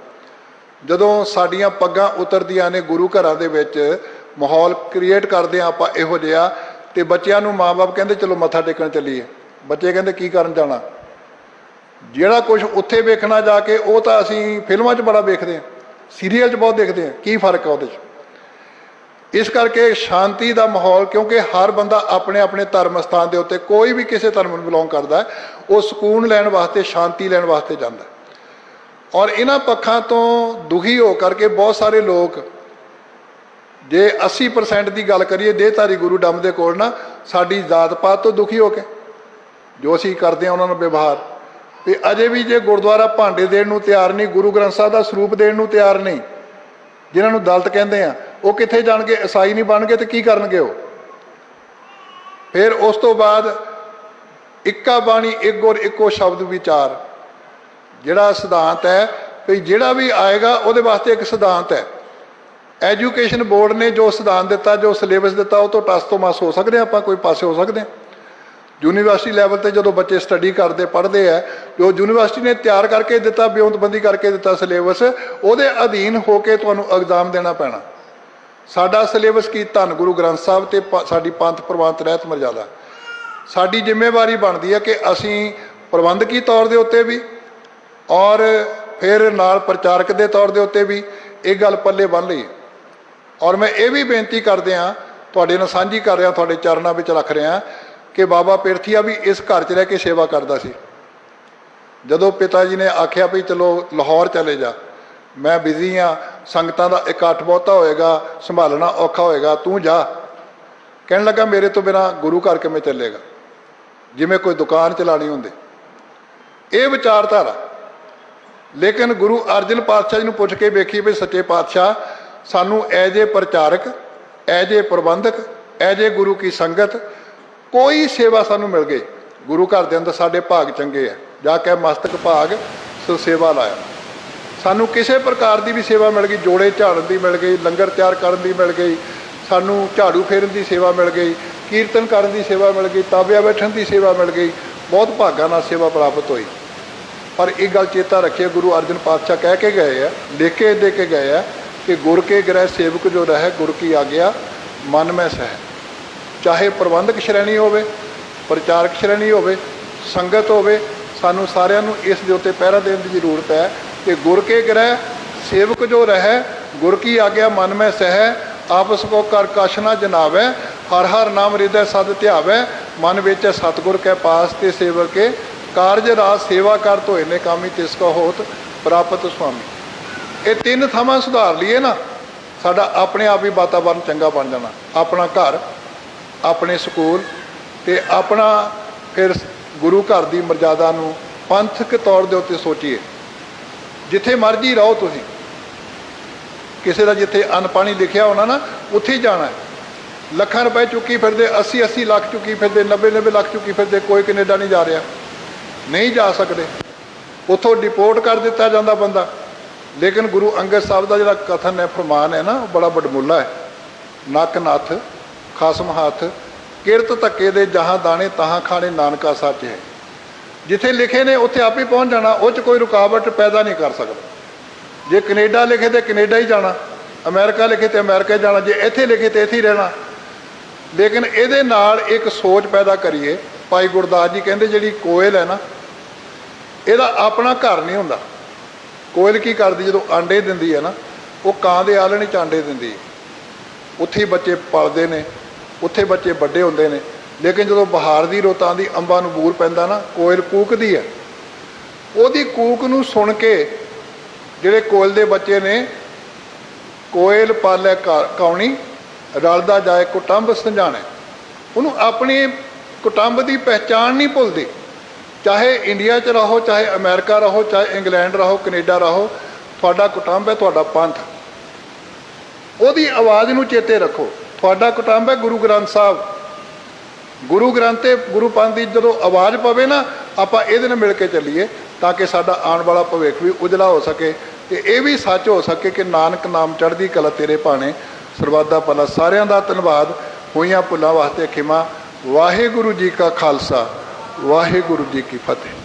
A: ਜਦੋਂ ਸਾਡੀਆਂ ਪੱਗਾਂ ਉਤਰਦੀਆਂ ਨੇ ਗੁਰੂ ਘਰਾਂ ਦੇ ਵਿੱਚ, ਮਾਹੌਲ ਕ੍ਰੀਏਟ ਕਰਦੇ ਹਾਂ ਆਪਾਂ, ਇਹੋ ਜਿਹਾ ਤੇ ਬੱਚਿਆਂ ਨੂੰ ਮਾਪੇ ਕਹਿੰਦੇ, ਚਲੋ ਮੱਥਾ ਟੇਕਣ ਚੱਲੀਏ। ਬੱਚੇ ਕਹਿੰਦੇ, ਕੀ ਕਰਨ ਜਾਣਾ? ਜਿਹੜਾ ਕੁਝ ਉੱਥੇ ਵੇਖਣਾ ਜਾ ਕੇ, ਉਹ ਤਾਂ ਅਸੀਂ ਫਿਲਮਾਂ 'ਚ ਬੜਾ ਵੇਖਦੇ ਹਾਂ, ਸੀਰੀਅਲ 'ਚ ਬਹੁਤ ਦੇਖਦੇ ਹਾਂ, ਕੀ ਫ਼ਰਕ ਹੈ ਉਹਦੇ 'ਚ? ਇਸ ਕਰਕੇ ਸ਼ਾਂਤੀ ਦਾ ਮਾਹੌਲ, ਕਿਉਂਕਿ ਹਰ ਬੰਦਾ ਆਪਣੇ ਆਪਣੇ ਧਰਮ ਸਥਾਨ ਦੇ ਉੱਤੇ ਕੋਈ ਵੀ ਕਿਸੇ ਧਰਮ ਨੂੰ ਬਿਲੋਂਗ ਕਰਦਾ ਉਹ ਸਕੂਨ ਲੈਣ ਵਾਸਤੇ, ਸ਼ਾਂਤੀ ਲੈਣ ਵਾਸਤੇ ਜਾਂਦਾ ਔਰ ਇਹਨਾਂ ਪੱਖਾਂ ਤੋਂ ਦੁਖੀ ਹੋ ਕਰਕੇ ਬਹੁਤ ਸਾਰੇ ਲੋਕ ਜੇ 80% ਦੀ ਗੱਲ ਕਰੀਏ ਦੇਹਧਾਰੀ ਗੁਰੂ ਡੰਮ ਦੇ ਕੋਲ ਨਾ, ਸਾਡੀ ਜ਼ਾਤ ਪਾਤ ਤੋਂ ਦੁਖੀ ਹੋ ਕੇ, ਜੋ ਅਸੀਂ ਕਰਦੇ ਹਾਂ ਉਹਨਾਂ ਨੂੰ ਵਿਵਹਾਰ। ਵੀ ਅਜੇ ਵੀ ਜੇ ਗੁਰਦੁਆਰਾ ਭਾਂਡੇ ਦੇਣ ਨੂੰ ਤਿਆਰ ਨਹੀਂ, ਗੁਰੂ ਗ੍ਰੰਥ ਸਾਹਿਬ ਦਾ ਸਰੂਪ ਦੇਣ ਨੂੰ ਤਿਆਰ ਨਹੀਂ, ਜਿਨ੍ਹਾਂ ਨੂੰ ਦਲਤ ਕਹਿੰਦੇ ਆ, ਉਹ ਕਿੱਥੇ ਜਾਣਗੇ, ਈਸਾਈ ਨਹੀਂ ਬਣਗੇ ਤੇ ਕੀ ਕਰਨਗੇ ਉਹ? ਫਿਰ ਉਸ ਤੋਂ ਬਾਅਦ ਇੱਕਾ ਬਾਣੀ, ਇੱਕ ਗੁਰ ਇੱਕੋ ਸ਼ਬਦ ਵਿਚਾਰ। ਜਿਹੜਾ ਸਿਧਾਂਤ ਹੈ, ਵੀ ਜਿਹੜਾ ਵੀ ਆਏਗਾ, ਉਹਦੇ ਵਾਸਤੇ ਇੱਕ ਸਿਧਾਂਤ ਹੈ। ਐਜੂਕੇਸ਼ਨ ਬੋਰਡ ਨੇ ਜੋ ਸਿਧਾਂਤ ਦਿੱਤਾ, ਜੋ ਸਿਲੇਬਸ ਦਿੱਤਾ, ਉਹ ਤੋਂ ਟਸ ਤੋਂ ਮਸ ਹੋ ਸਕਦੇ ਹਾਂ ਆਪਾਂ ਕੋਈ ਪਾਸੇ ਹੋ ਸਕਦੇ ਹਾਂ ਯੂਨੀਵਰਸਿਟੀ ਲੈਵਲ ਤੇ ਜਦੋਂ ਬੱਚੇ ਸਟੱਡੀ ਕਰਦੇ, ਪੜ੍ਹਦੇ ਆ, ਜੋ ਯੂਨੀਵਰਸਿਟੀ ਨੇ ਤਿਆਰ ਕਰਕੇ ਦਿੱਤਾ, ਬਿਉਂਤਬੰਦੀ ਕਰਕੇ ਦਿੱਤਾ ਸਿਲੇਬਸ, ਉਹਦੇ ਅਧੀਨ ਹੋ ਕੇ ਤੁਹਾਨੂੰ ਐਗਜ਼ਾਮ ਦੇਣਾ ਪੈਣਾ। ਸਾਡਾ ਸਿਲੇਬਸ ਕੀ? ਧੰਨ ਗੁਰੂ ਗ੍ਰੰਥ ਸਾਹਿਬ ਤੇ ਸਾਡੀ ਪੰਥ ਪ੍ਰਵਾਨਤ ਰਹਿਤ ਮਰਜ਼ਾਦਾ। ਸਾਡੀ ਜ਼ਿੰਮੇਵਾਰੀ ਬਣਦੀ ਹੈ ਕਿ ਅਸੀਂ ਪ੍ਰਬੰਧਕੀ ਤੌਰ ਦੇ ਉੱਤੇ ਵੀ ਔਰ ਫਿਰ ਨਾਲ ਪ੍ਰਚਾਰਕ ਦੇ ਤੌਰ ਦੇ ਉੱਤੇ ਵੀ ਇਹ ਗੱਲ ਪੱਲੇ ਬੰਨ ਲਈ ਔਰ ਮੈਂ ਇਹ ਵੀ ਬੇਨਤੀ ਕਰਦੇ ਹਾਂ, ਤੁਹਾਡੇ ਨਾਲ ਸਾਂਝੀ ਕਰ ਰਿਹਾ, ਤੁਹਾਡੇ ਚਰਨਾਂ ਵਿੱਚ ਰੱਖ ਰਿਹਾ ਕਿ ਬਾਬਾ ਪਿਰਥੀਆ ਵੀ ਇਸ ਘਰ 'ਚ ਰਹਿ ਕੇ ਸੇਵਾ ਕਰਦਾ ਸੀ। ਜਦੋਂ ਪਿਤਾ ਜੀ ਨੇ ਆਖਿਆ ਵੀ ਚਲੋ ਲਾਹੌਰ ਚਲੇ ਜਾ, ਮੈਂ ਬਿਜ਼ੀ ਆ ਸੰਗਤਾਂ ਦਾ ਇਕੱਠ ਬਹੁਤਾ ਹੋਏਗਾ, ਸੰਭਾਲਣਾ ਔਖਾ ਹੋਏਗਾ, ਤੂੰ ਜਾ। ਕਹਿਣ ਲੱਗਾ ਮੇਰੇ ਤੋਂ ਬਿਨਾ ਗੁਰੂ ਘਰ ਕਿਵੇਂ ਚੱਲੇਗਾ? ਜਿਵੇਂ ਕੋਈ ਦੁਕਾਨ ਚਲਾਣੀ ਹੁੰਦੀ। ਇਹ ਵਿਚਾਰਧਾਰਾ। ਲੇਕਿਨ ਗੁਰੂ ਅਰਜਨ ਪਾਤਸ਼ਾਹ ਜੀ ਨੂੰ ਪੁੱਛ ਕੇ ਵੇਖੀ ਵੀ ਸੱਚੇ ਪਾਤਸ਼ਾਹ ਸਾਨੂੰ ਐਜ ਏ ਪ੍ਰਚਾਰਕ as a Parbandhak as a ਗੁਰੂ ਕੀ ਸੰਗਤ, ਕੋਈ ਸੇਵਾ ਸਾਨੂੰ ਮਿਲ ਗਈ। ਗੁਰੂ ਘਰ ਦੇ ਅੰਦਰ ਸਾਡੇ ਭਾਗ ਚੰਗੇ ਆ। ਜਾ ਕੇ ਮਸਤਕ ਭਾਗ ਸੋ ਸੇਵਾ ਲਾਇਆ। ਸਾਨੂੰ ਕਿਸੇ ਪ੍ਰਕਾਰ ਦੀ ਵੀ ਸੇਵਾ ਮਿਲ ਗਈ। ਜੋੜੇ ਝਾੜਨ ਦੀ ਮਿਲ ਗਈ, ਲੰਗਰ ਤਿਆਰ ਕਰਨ ਦੀ ਮਿਲ ਗਈ, ਸਾਨੂੰ ਝਾੜੂ ਫੇਰਨ ਦੀ ਸੇਵਾ ਮਿਲ ਗਈ, ਕੀਰਤਨ ਕਰਨ ਦੀ ਸੇਵਾ ਮਿਲ ਗਈ, ਤਾਬਿਆ ਬੈਠਣ ਦੀ ਸੇਵਾ ਮਿਲ ਗਈ। ਬਹੁਤ ਭਾਗਾਂ ਨਾਲ ਸੇਵਾ ਪ੍ਰਾਪਤ ਹੋਈ। ਪਰ ਇਹ ਗੱਲ ਚੇਤਾ ਰੱਖਿਓ, ਗੁਰੂ ਅਰਜਨ ਪਾਤਸ਼ਾਹ ਕਹਿ ਕੇ ਗਏ ਆ, ਲਿਖ ਕੇ ਦੇ ਕੇ ਗਏ ਆ ਕਿ ਗੁਰ ਕੇ ਗ੍ਰਹਿ ਸੇਵਕ ਜੋ ਰਹੇ, ਗੁਰ ਕੀ ਆਗਿਆ, ਮਨ ਮੈਂ ਸਹਿ। ਚਾਹੇ ਪ੍ਰਬੰਧਕ ਸ਼੍ਰੇਣੀ ਹੋਵੇ, ਪ੍ਰਚਾਰਕ ਸ਼੍ਰੇਣੀ ਹੋਵੇ, ਸੰਗਤ ਹੋਵੇ, ਸਾਨੂੰ ਸਾਰਿਆਂ ਨੂੰ ਇਸ ਦੇ ਉੱਤੇ ਪਹਿਰਾ ਦੇਣ ਦੀ ਜ਼ਰੂਰਤ ਹੈ ਕਿ ਗੁਰ ਕੇ ਗ੍ਰਹਿ ਸੇਵਕ ਜੋ ਰਹੇ, ਗੁਰ ਕੀ ਆਗਿਆ, ਮਨ ਮੈਂ ਸਹਿ ਆਪਸ ਕੋ ਕਰ ਕਛ ਨਾ ਜਨਾਵੈ, ਹਰ ਹਰ ਨਾਮ ਹਿਰਦੈ ਸਦ ਧਿਆਵੈ, ਮਨ ਵਿੱਚ ਸਤਗੁਰ ਕੈ ਪਾਸ ਤੇ ਸੇਵਕ ਕੇ, ਕਾਰਜ ਰਾਜ ਸੇਵਾ ਕਰ ਧੋਏ ਨੇ ਕਾਮੀ ਤਿਸ ਕੋ ਹੋਤ ਪ੍ਰਾਪਤ ਸੁਆਮੀ। ਇਹ ਤਿੰਨ ਥਾਵਾਂ ਸੁਧਾਰ ਲਈਏ ਨਾ, ਸਾਡਾ ਆਪਣੇ ਆਪ ਹੀ ਵਾਤਾਵਰਨ ਚੰਗਾ ਬਣ ਜਾਣਾ। ਆਪਣਾ ਘਰ, ਆਪਣੇ ਸਕੂਲ ਤੇ ਆਪਣਾ ਫਿਰ ਗੁਰੂ ਘਰ ਦੀ ਮਰਜ਼ਾਦਾ ਨੂੰ ਪੰਥਕ ਤੌਰ ਦੇ ਉੱਤੇ ਸੋਚੀਏ। ਜਿੱਥੇ ਮਰਜ਼ੀ ਰਹੋ ਤੁਸੀਂ। ਕਿਸੇ ਦਾ ਜਿੱਥੇ ਅੰਨ ਪਾਣੀ ਲਿਖਿਆ ਹੋਣਾ ਨਾ, ਉੱਥੇ ਹੀ ਜਾਣਾ ਹੈ। ਲੱਖਾਂ ਰੁਪਏ ਚੁੱਕੀ ਫਿਰਦੇ 80 80 ਲੱਖ ਚੁੱਕੀ ਫਿਰਦੇ 90 90 ਲੱਖ ਚੁੱਕੀ ਫਿਰਦੇ, ਕੋਈ ਕੈਨੇਡਾ ਨਹੀਂ ਜਾ ਰਿਹਾ। ਨਹੀਂ ਜਾ ਸਕਦੇ। ਉੱਥੋਂ ਡਿਪੋਰਟ ਕਰ ਦਿੱਤਾ ਜਾਂਦਾ ਬੰਦਾ। ਲੇਕਿਨ ਗੁਰੂ ਅੰਗਦ ਸਾਹਿਬ ਦਾ ਜਿਹੜਾ ਕਥਨ ਹੈ, ਫਰਮਾਨ ਹੈ ਨਾ, ਉਹ ਬੜਾ ਵਡਮੁੱਲਾ ਹੈ। ਨੱਕ ਨੱਥ, ਖਸਮ ਹੱਥ, ਕਿਰਤ ਧੱਕੇ ਦੇ ਜਹਾਂ ਦਾਣੇ, ਤਹਾਂ ਖਾਣੇ ਨਾਨਕਾ ਸੱਚ ਹੈ। ਜਿੱਥੇ ਲਿਖੇ ਨੇ, ਉੱਥੇ ਆਪ ਹੀ ਪਹੁੰਚ ਜਾਣਾ, ਉਹ ਚ ਕੋਈ ਰੁਕਾਵਟ ਪੈਦਾ ਨਹੀਂ ਕਰ ਸਕਦਾ। ਜੇ ਕੈਨੇਡਾ ਲਿਖੇ ਤੇ ਕੈਨੇਡਾ ਹੀ ਜਾਣਾ, ਅਮਰੀਕਾ ਲਿਖੇ ਤੇ ਅਮਰੀਕਾ ਹੀ ਜਾਣਾ, ਜੇ ਇੱਥੇ ਲਿਖੇ ਤੇ ਇੱਥੇ ਹੀ ਰਹਿਣਾ। ਲੇਕਿਨ ਇਹਦੇ ਨਾਲ ਇੱਕ ਸੋਚ ਪੈਦਾ ਕਰੀਏ। ਭਾਈ ਗੁਰਦਾਸ ਜੀ ਕਹਿੰਦੇ, ਜਿਹੜੀ ਕੋਇਲ ਹੈ ਨਾ, ਇਹਦਾ ਆਪਣਾ ਘਰ ਨਹੀਂ ਹੁੰਦਾ। ਕੋਇਲ ਕੀ ਕਰਦੀ, ਜਦੋਂ ਆਂਡੇ ਦਿੰਦੀ ਹੈ ਨਾ, ਉਹ ਕਾਂ ਦੇ ਆਲਣੇ ਚ ਆਂਡੇ ਦਿੰਦੀ ਉੱਥੇ ਹੀ ਬੱਚੇ ਪਲਦੇ ਨੇ, ਉੱਥੇ ਬੱਚੇ ਵੱਡੇ ਹੁੰਦੇ ਨੇ, ਲੇਕਿਨ ਜਦੋਂ ਬਹਾਰ ਦੀ ਰੁੱਤ ਦੀ ਅੰਬਾਂ ਨੂੰ ਬੂਰ ਪੈਂਦਾ ਨਾ, ਕੋਇਲ ਕੂਕਦੀ ਹੈ। ਉਹਦੀ ਕੂਕ ਨੂੰ ਸੁਣ ਕੇ ਜਿਹੜੇ ਕੋਇਲ ਦੇ ਬੱਚੇ ਨੇ, ਕੋਇਲ ਪਾਲੇ ਕਾ- ਕਾਉਣੀ, ਰਲਦਾ ਜਾਏ ਕੁਟੰਬ ਸੰਜਾਣੇ। ਉਹਨੂੰ ਆਪਣੇ ਕੁਟੰਬ ਦੀ ਪਹਿਚਾਣ ਨਹੀਂ ਭੁੱਲਦੀ। ਚਾਹੇ ਇੰਡੀਆ 'ਚ ਰਹੋ, ਚਾਹੇ ਅਮਰੀਕਾ ਰਹੋ, ਚਾਹੇ ਇੰਗਲੈਂਡ ਰਹੋ, ਕੈਨੇਡਾ ਰਹੋ, ਤੁਹਾਡਾ ਕੁਟੰਬ ਹੈ ਤੁਹਾਡਾ ਪੰਥ। ਉਹਦੀ ਆਵਾਜ਼ ਨੂੰ ਚੇਤੇ ਰੱਖੋ। ਤੁਹਾਡਾ ਕੁਟੰਬ ਹੈ ਗੁਰੂ ਗ੍ਰੰਥ ਸਾਹਿਬ। ਗੁਰੂ ਗ੍ਰੰਥ ਤੇ ਗੁਰੂ ਪੰਥ ਦੀ ਜਦੋਂ ਆਵਾਜ਼ ਪਵੇ ਨਾ, ਆਪਾਂ ਇਹਦੇ ਨਾਲ ਮਿਲ ਕੇ ਚੱਲੀਏ ਤਾਂ ਕਿ ਸਾਡਾ ਆਉਣ ਵਾਲਾ ਭਵਿੱਖ ਵੀ ਉਜਲਾ ਹੋ ਸਕੇ ਤੇ ਇਹ ਵੀ ਸੱਚ ਹੋ ਸਕੇ ਕਿ ਨਾਨਕ ਨਾਮ ਚੜ੍ਹਦੀ ਕਲਾ ਤੇਰੇ ਭਾਣੇ। ਸਰਬੱਤ ਭਲਾ ਸਾਰਿਆਂ ਦਾ ਧੰਨਵਾਦ। ਹੋਈਆਂ ਭੁੱਲਾਂ ਵਾਸਤੇ ਖਿਮਾ। ਵਾਹਿਗੁਰੂ ਜੀ ਕਾ ਖਾਲਸਾ। ਵਾਹਿਗੁਰੂ ਜੀ ਕੀ ਫਤਿਹ।